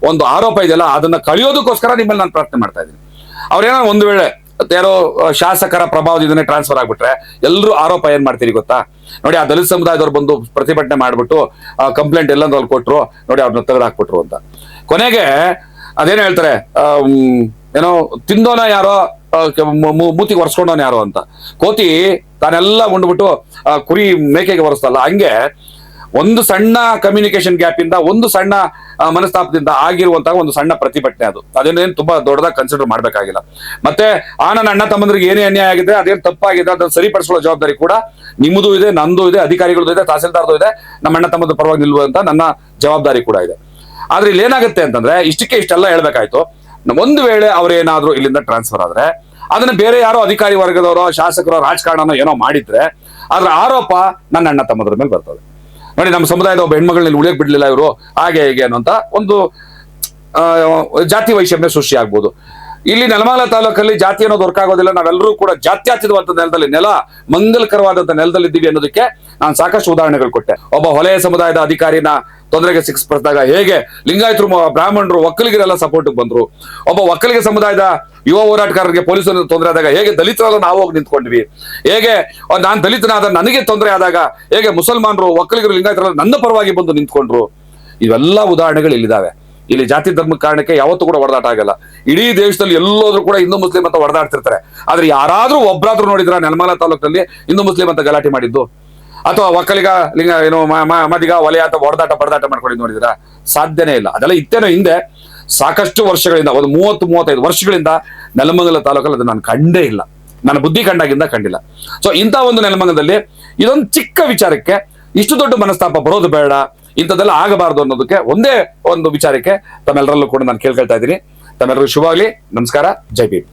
ಒಂದು ಆರೋಪ ಇದೆಯಲ್ಲ, ಅದನ್ನ ಕಳಿಯೋದಕ್ಕೋಸ್ಕರ ನಿಮ್ಮಲ್ಲಿ ನಾನು ಪ್ರಾರ್ಥನೆ ಮಾಡ್ತಾ ಇದ್ದೀನಿ. ಅವ್ರೇನೋ ಒಂದು ವೇಳೆ ಯಾರೋ ಶಾಸಕರ ಪ್ರಭಾವದಿಂದನೇ ಟ್ರಾನ್ಸ್ಫರ್ ಆಗ್ಬಿಟ್ರೆ ಎಲ್ಲರೂ ಆರೋಪ ಏನ್ ಮಾಡ್ತೀರಿ ಗೊತ್ತಾ? ನೋಡಿ, ಆ ದಲಿತ ಸಮುದಾಯದವ್ರು ಬಂದು ಪ್ರತಿಭಟನೆ ಮಾಡ್ಬಿಟ್ಟು ಕಂಪ್ಲೇಂಟ್ ಎಲ್ಲಂದ್ರೆ ಅಲ್ಲಿ ಕೊಟ್ರು, ನೋಡಿ ಅವ್ರನ್ನ ತೆಗೆದು ಹಾಕ್ಬಿಟ್ರು ಅಂತ. ಕೊನೆಗೆ ಅದೇನ್ ಹೇಳ್ತಾರೆ ಏನೋ ತಿಂದೋನ ಯಾರೋ ಮೂತಿಗೆ ಒರೆಸ್ಕೊಂಡೋನ ಯಾರೋ ಅಂತ. ಕೋತಿ ತಾನೆಲ್ಲ ಉಂಡ್ಬಿಟ್ಟು ಕುರಿ ಮೇಕೆಗೆ ಒರೆಸ್ತಲ್ಲ ಹಂಗೆ ಒಂದು ಸಣ್ಣ ಕಮ್ಯುನಿಕೇಶನ್ ಗ್ಯಾಪ್ ಇಂದ ಒಂದು ಸಣ್ಣ ಮನಸ್ತಾಪದಿಂದ ಆಗಿರುವಂತಹ ಒಂದು ಸಣ್ಣ ಪ್ರತಿಭಟನೆ ಅದು. ಅದೇನೇನು ತುಂಬಾ ದೊಡ್ಡದಾಗಿ ಕನ್ಸಿಡರ್ ಮಾಡ್ಬೇಕಾಗಿಲ್ಲ. ಮತ್ತೆ ಆ ನನ್ನ ಅಣ್ಣ ತಮ್ಮಂದ್ರಿಗೆ ಏನೇ ಅನ್ಯಾಯ ಆಗಿದೆ ಅದೇನು ತಪ್ಪಾಗಿದೆ, ಅದನ್ನ ಸರಿಪಡಿಸುವ ಜವಾಬ್ದಾರಿ ಕೂಡ ನಿಮ್ಮದು ಇದೆ, ನಂದು ಇದೆ, ಅಧಿಕಾರಿಗಳದ್ದು ಇದೆ, ತಹಸೀಲ್ದಾರ್ದು ಇದೆ, ನಮ್ಮ ಅಣ್ಣ ತಮ್ಮದ ಪರವಾಗಿ ನಿಲ್ಲುವಂತ ನನ್ನ ಜವಾಬ್ದಾರಿ ಕೂಡ ಇದೆ. ಆದ್ರೆ ಇಲ್ಲಿ ಏನಾಗುತ್ತೆ ಅಂತಂದ್ರೆ ಇಷ್ಟಕ್ಕೆ ಇಷ್ಟೆಲ್ಲ ಹೇಳ್ಬೇಕಾಯ್ತು. ಒಂದು ವೇಳೆ ಅವ್ರೇನಾದ್ರೂ ಇಲ್ಲಿಂದ ಟ್ರಾನ್ಸ್ಫರ್ ಆದ್ರೆ, ಅದನ್ನ ಬೇರೆ ಯಾರೋ ಅಧಿಕಾರಿ ವರ್ಗದವರೋ, ಶಾಸಕರೋ, ರಾಜಕಾರಣನೋ ಏನೋ ಮಾಡಿದ್ರೆ, ಅದ್ರ ಆರೋಪ ನನ್ನ ಅಣ್ಣ ತಮ್ಮದ್ರ ಮೇಲೆ ಬರ್ತದೆ. ನೋಡಿ, ನಮ್ಮ ಸಮುದಾಯದ ಒಬ್ಬ ಹೆಣ್ಮಗಳನ್ನ ಉಳಿಯಕ್ ಬಿಡ್ಲಿಲ್ಲ ಇವರು, ಹಾಗೆ ಹೀಗೆ ಅನ್ನೋಂತ ಒಂದು ಜಾತಿ ವೈಷಮ್ಯ ಸೃಷ್ಟಿ ಆಗ್ಬೋದು. ಇಲ್ಲಿ ನೆಲಮಂಗಲ ತಾಲೂಕಲ್ಲಿ ಜಾತಿ ಅನ್ನೋದು ದೊರಕಾಗೋದಿಲ್ಲ ನಾವೆಲ್ಲರೂ ಕೂಡ ಜಾತ್ಯಾತೀತವಾದ ನೆಲದಲ್ಲಿ, ನೆಲ ಮಂಗಲಕರವಾದಂತ ನೆಲದಲ್ಲಿ ಇದ್ದೀವಿ ಅನ್ನೋದಕ್ಕೆ ನಾನು ಸಾಕಷ್ಟು ಉದಾಹರಣೆಗಳು ಕೊಟ್ಟೆ. ಒಬ್ಬ ಹೊಲೆಯ ಸಮುದಾಯದ ಅಧಿಕಾರಿನ ತೊಂದರೆಗೆ ಸಿಕ್ಕಿಸ್ಪಡಿಸಿದಾಗ ಹೇಗೆ ಲಿಂಗಾಯತರು ಬ್ರಾಹ್ಮಣರು ಒಕ್ಕಲಿಗರೆಲ್ಲ ಸಪೋರ್ಟ್ ಬಂದ್ರು. ಒಬ್ಬ ಒಕ್ಕಲಿಗ ಸಮುದಾಯದ ಯುವ ಹೋರಾಟಗಾರರಿಗೆ ಪೊಲೀಸರು ತೊಂದರೆ ಆದಾಗ ಹೇಗೆ ದಲಿತರೆಲ್ಲ ನಾವು ಹೋಗಿ ನಿಂತ್ಕೊಂಡ್ವಿ? ಹೇಗೆ ನಾನು ದಲಿತನಾದ ನನಗೆ ತೊಂದರೆ ಆದಾಗ ಹೇಗೆ ಮುಸಲ್ಮಾನರು, ಒಕ್ಕಲಿಗರು, ಲಿಂಗಾಯತರೆಲ್ಲ ನನ್ನ ಪರವಾಗಿ ಬಂದು ನಿಂತ್ಕೊಂಡ್ರು? ಇವೆಲ್ಲ ಉದಾಹರಣೆಗಳು ಇಲ್ಲಿದ್ದಾವೆ. ಇಲ್ಲಿ ಜಾತಿ ಧರ್ಮ ಕಾರಣಕ್ಕೆ ಯಾವತ್ತೂ ಕೂಡ ಹೊಡೆದಾಟ ಆಗಲ್ಲ. ಇಡೀ ದೇಶದಲ್ಲಿ ಎಲ್ಲೋದ್ರೂ ಕೂಡ ಹಿಂದೂ, ಮುಸ್ಲಿಂ ಅಂತ ಹೊಡೆದಾಡ್ತಿರ್ತಾರೆ. ಆದ್ರೆ ಯಾರಾದ್ರೂ ಒಬ್ಬರಾದ್ರೂ ನೋಡಿದ್ರ ನೆಲಮಾಲ ತಾಲೂಕಲ್ಲಿ ಹಿಂದೂ, ಮುಸ್ಲಿಂ ಅಂತ ಗಲಾಟೆ ಮಾಡಿದ್ದು. ಅಥವಾ ಒಕ್ಕಲಿಗ ಲಿಂಗ, ಏನು ಮದಿಗ, ವಲಯ ಅಥವಾ ಹೊಡೆದಾಟ ಬಡದಾಟ ಮಾಡ್ಕೊಂಡು ನೋಡಿದ್ರ? ಸಾಧ್ಯನೇ ಇಲ್ಲ. ಅದೆಲ್ಲ ಇತ್ತೇನೋ ಹಿಂದೆ ಸಾಕಷ್ಟು ವರ್ಷಗಳಿಂದ, ಒಂದು ಮೂವತ್ತು, ಮೂವತ್ತೈದು ವರ್ಷಗಳಿಂದ ನೆಲಮಂಗಲ ತಾಲೂಕಲ್ಲಿ ಅದು ನಾನು ಕಂಡೇ ಇಲ್ಲ. ನನ್ನ ಬುದ್ಧಿ ಕಂಡಾಗಿಂದ ಕಂಡಿಲ್ಲ. ಸೊ ಇಂಥ ಒಂದು ನೆಲಮಂಗಲದಲ್ಲಿ ಇದೊಂದು ಚಿಕ್ಕ ವಿಚಾರಕ್ಕೆ ಇಷ್ಟು ದೊಡ್ಡ ಮನಸ್ತಾಪ ಬರೋದು ಬೇಡ. ಇಂಥದ್ದೆಲ್ಲ ಆಗಬಾರದು ಅನ್ನೋದಕ್ಕೆ ಒಂದೇ ಒಂದು ವಿಚಾರಕ್ಕೆ ತಮ್ಮೆಲ್ಲರಲ್ಲೂ ಕೂಡ ನಾನು ಕೇಳ್ಕೊಳ್ತಾ ಇದ್ದೀನಿ. ತಮ್ಮೆಲ್ಲರಿಗೂ ಶುಭ ನಮಸ್ಕಾರ. ಜೈ ಭೀಮ್.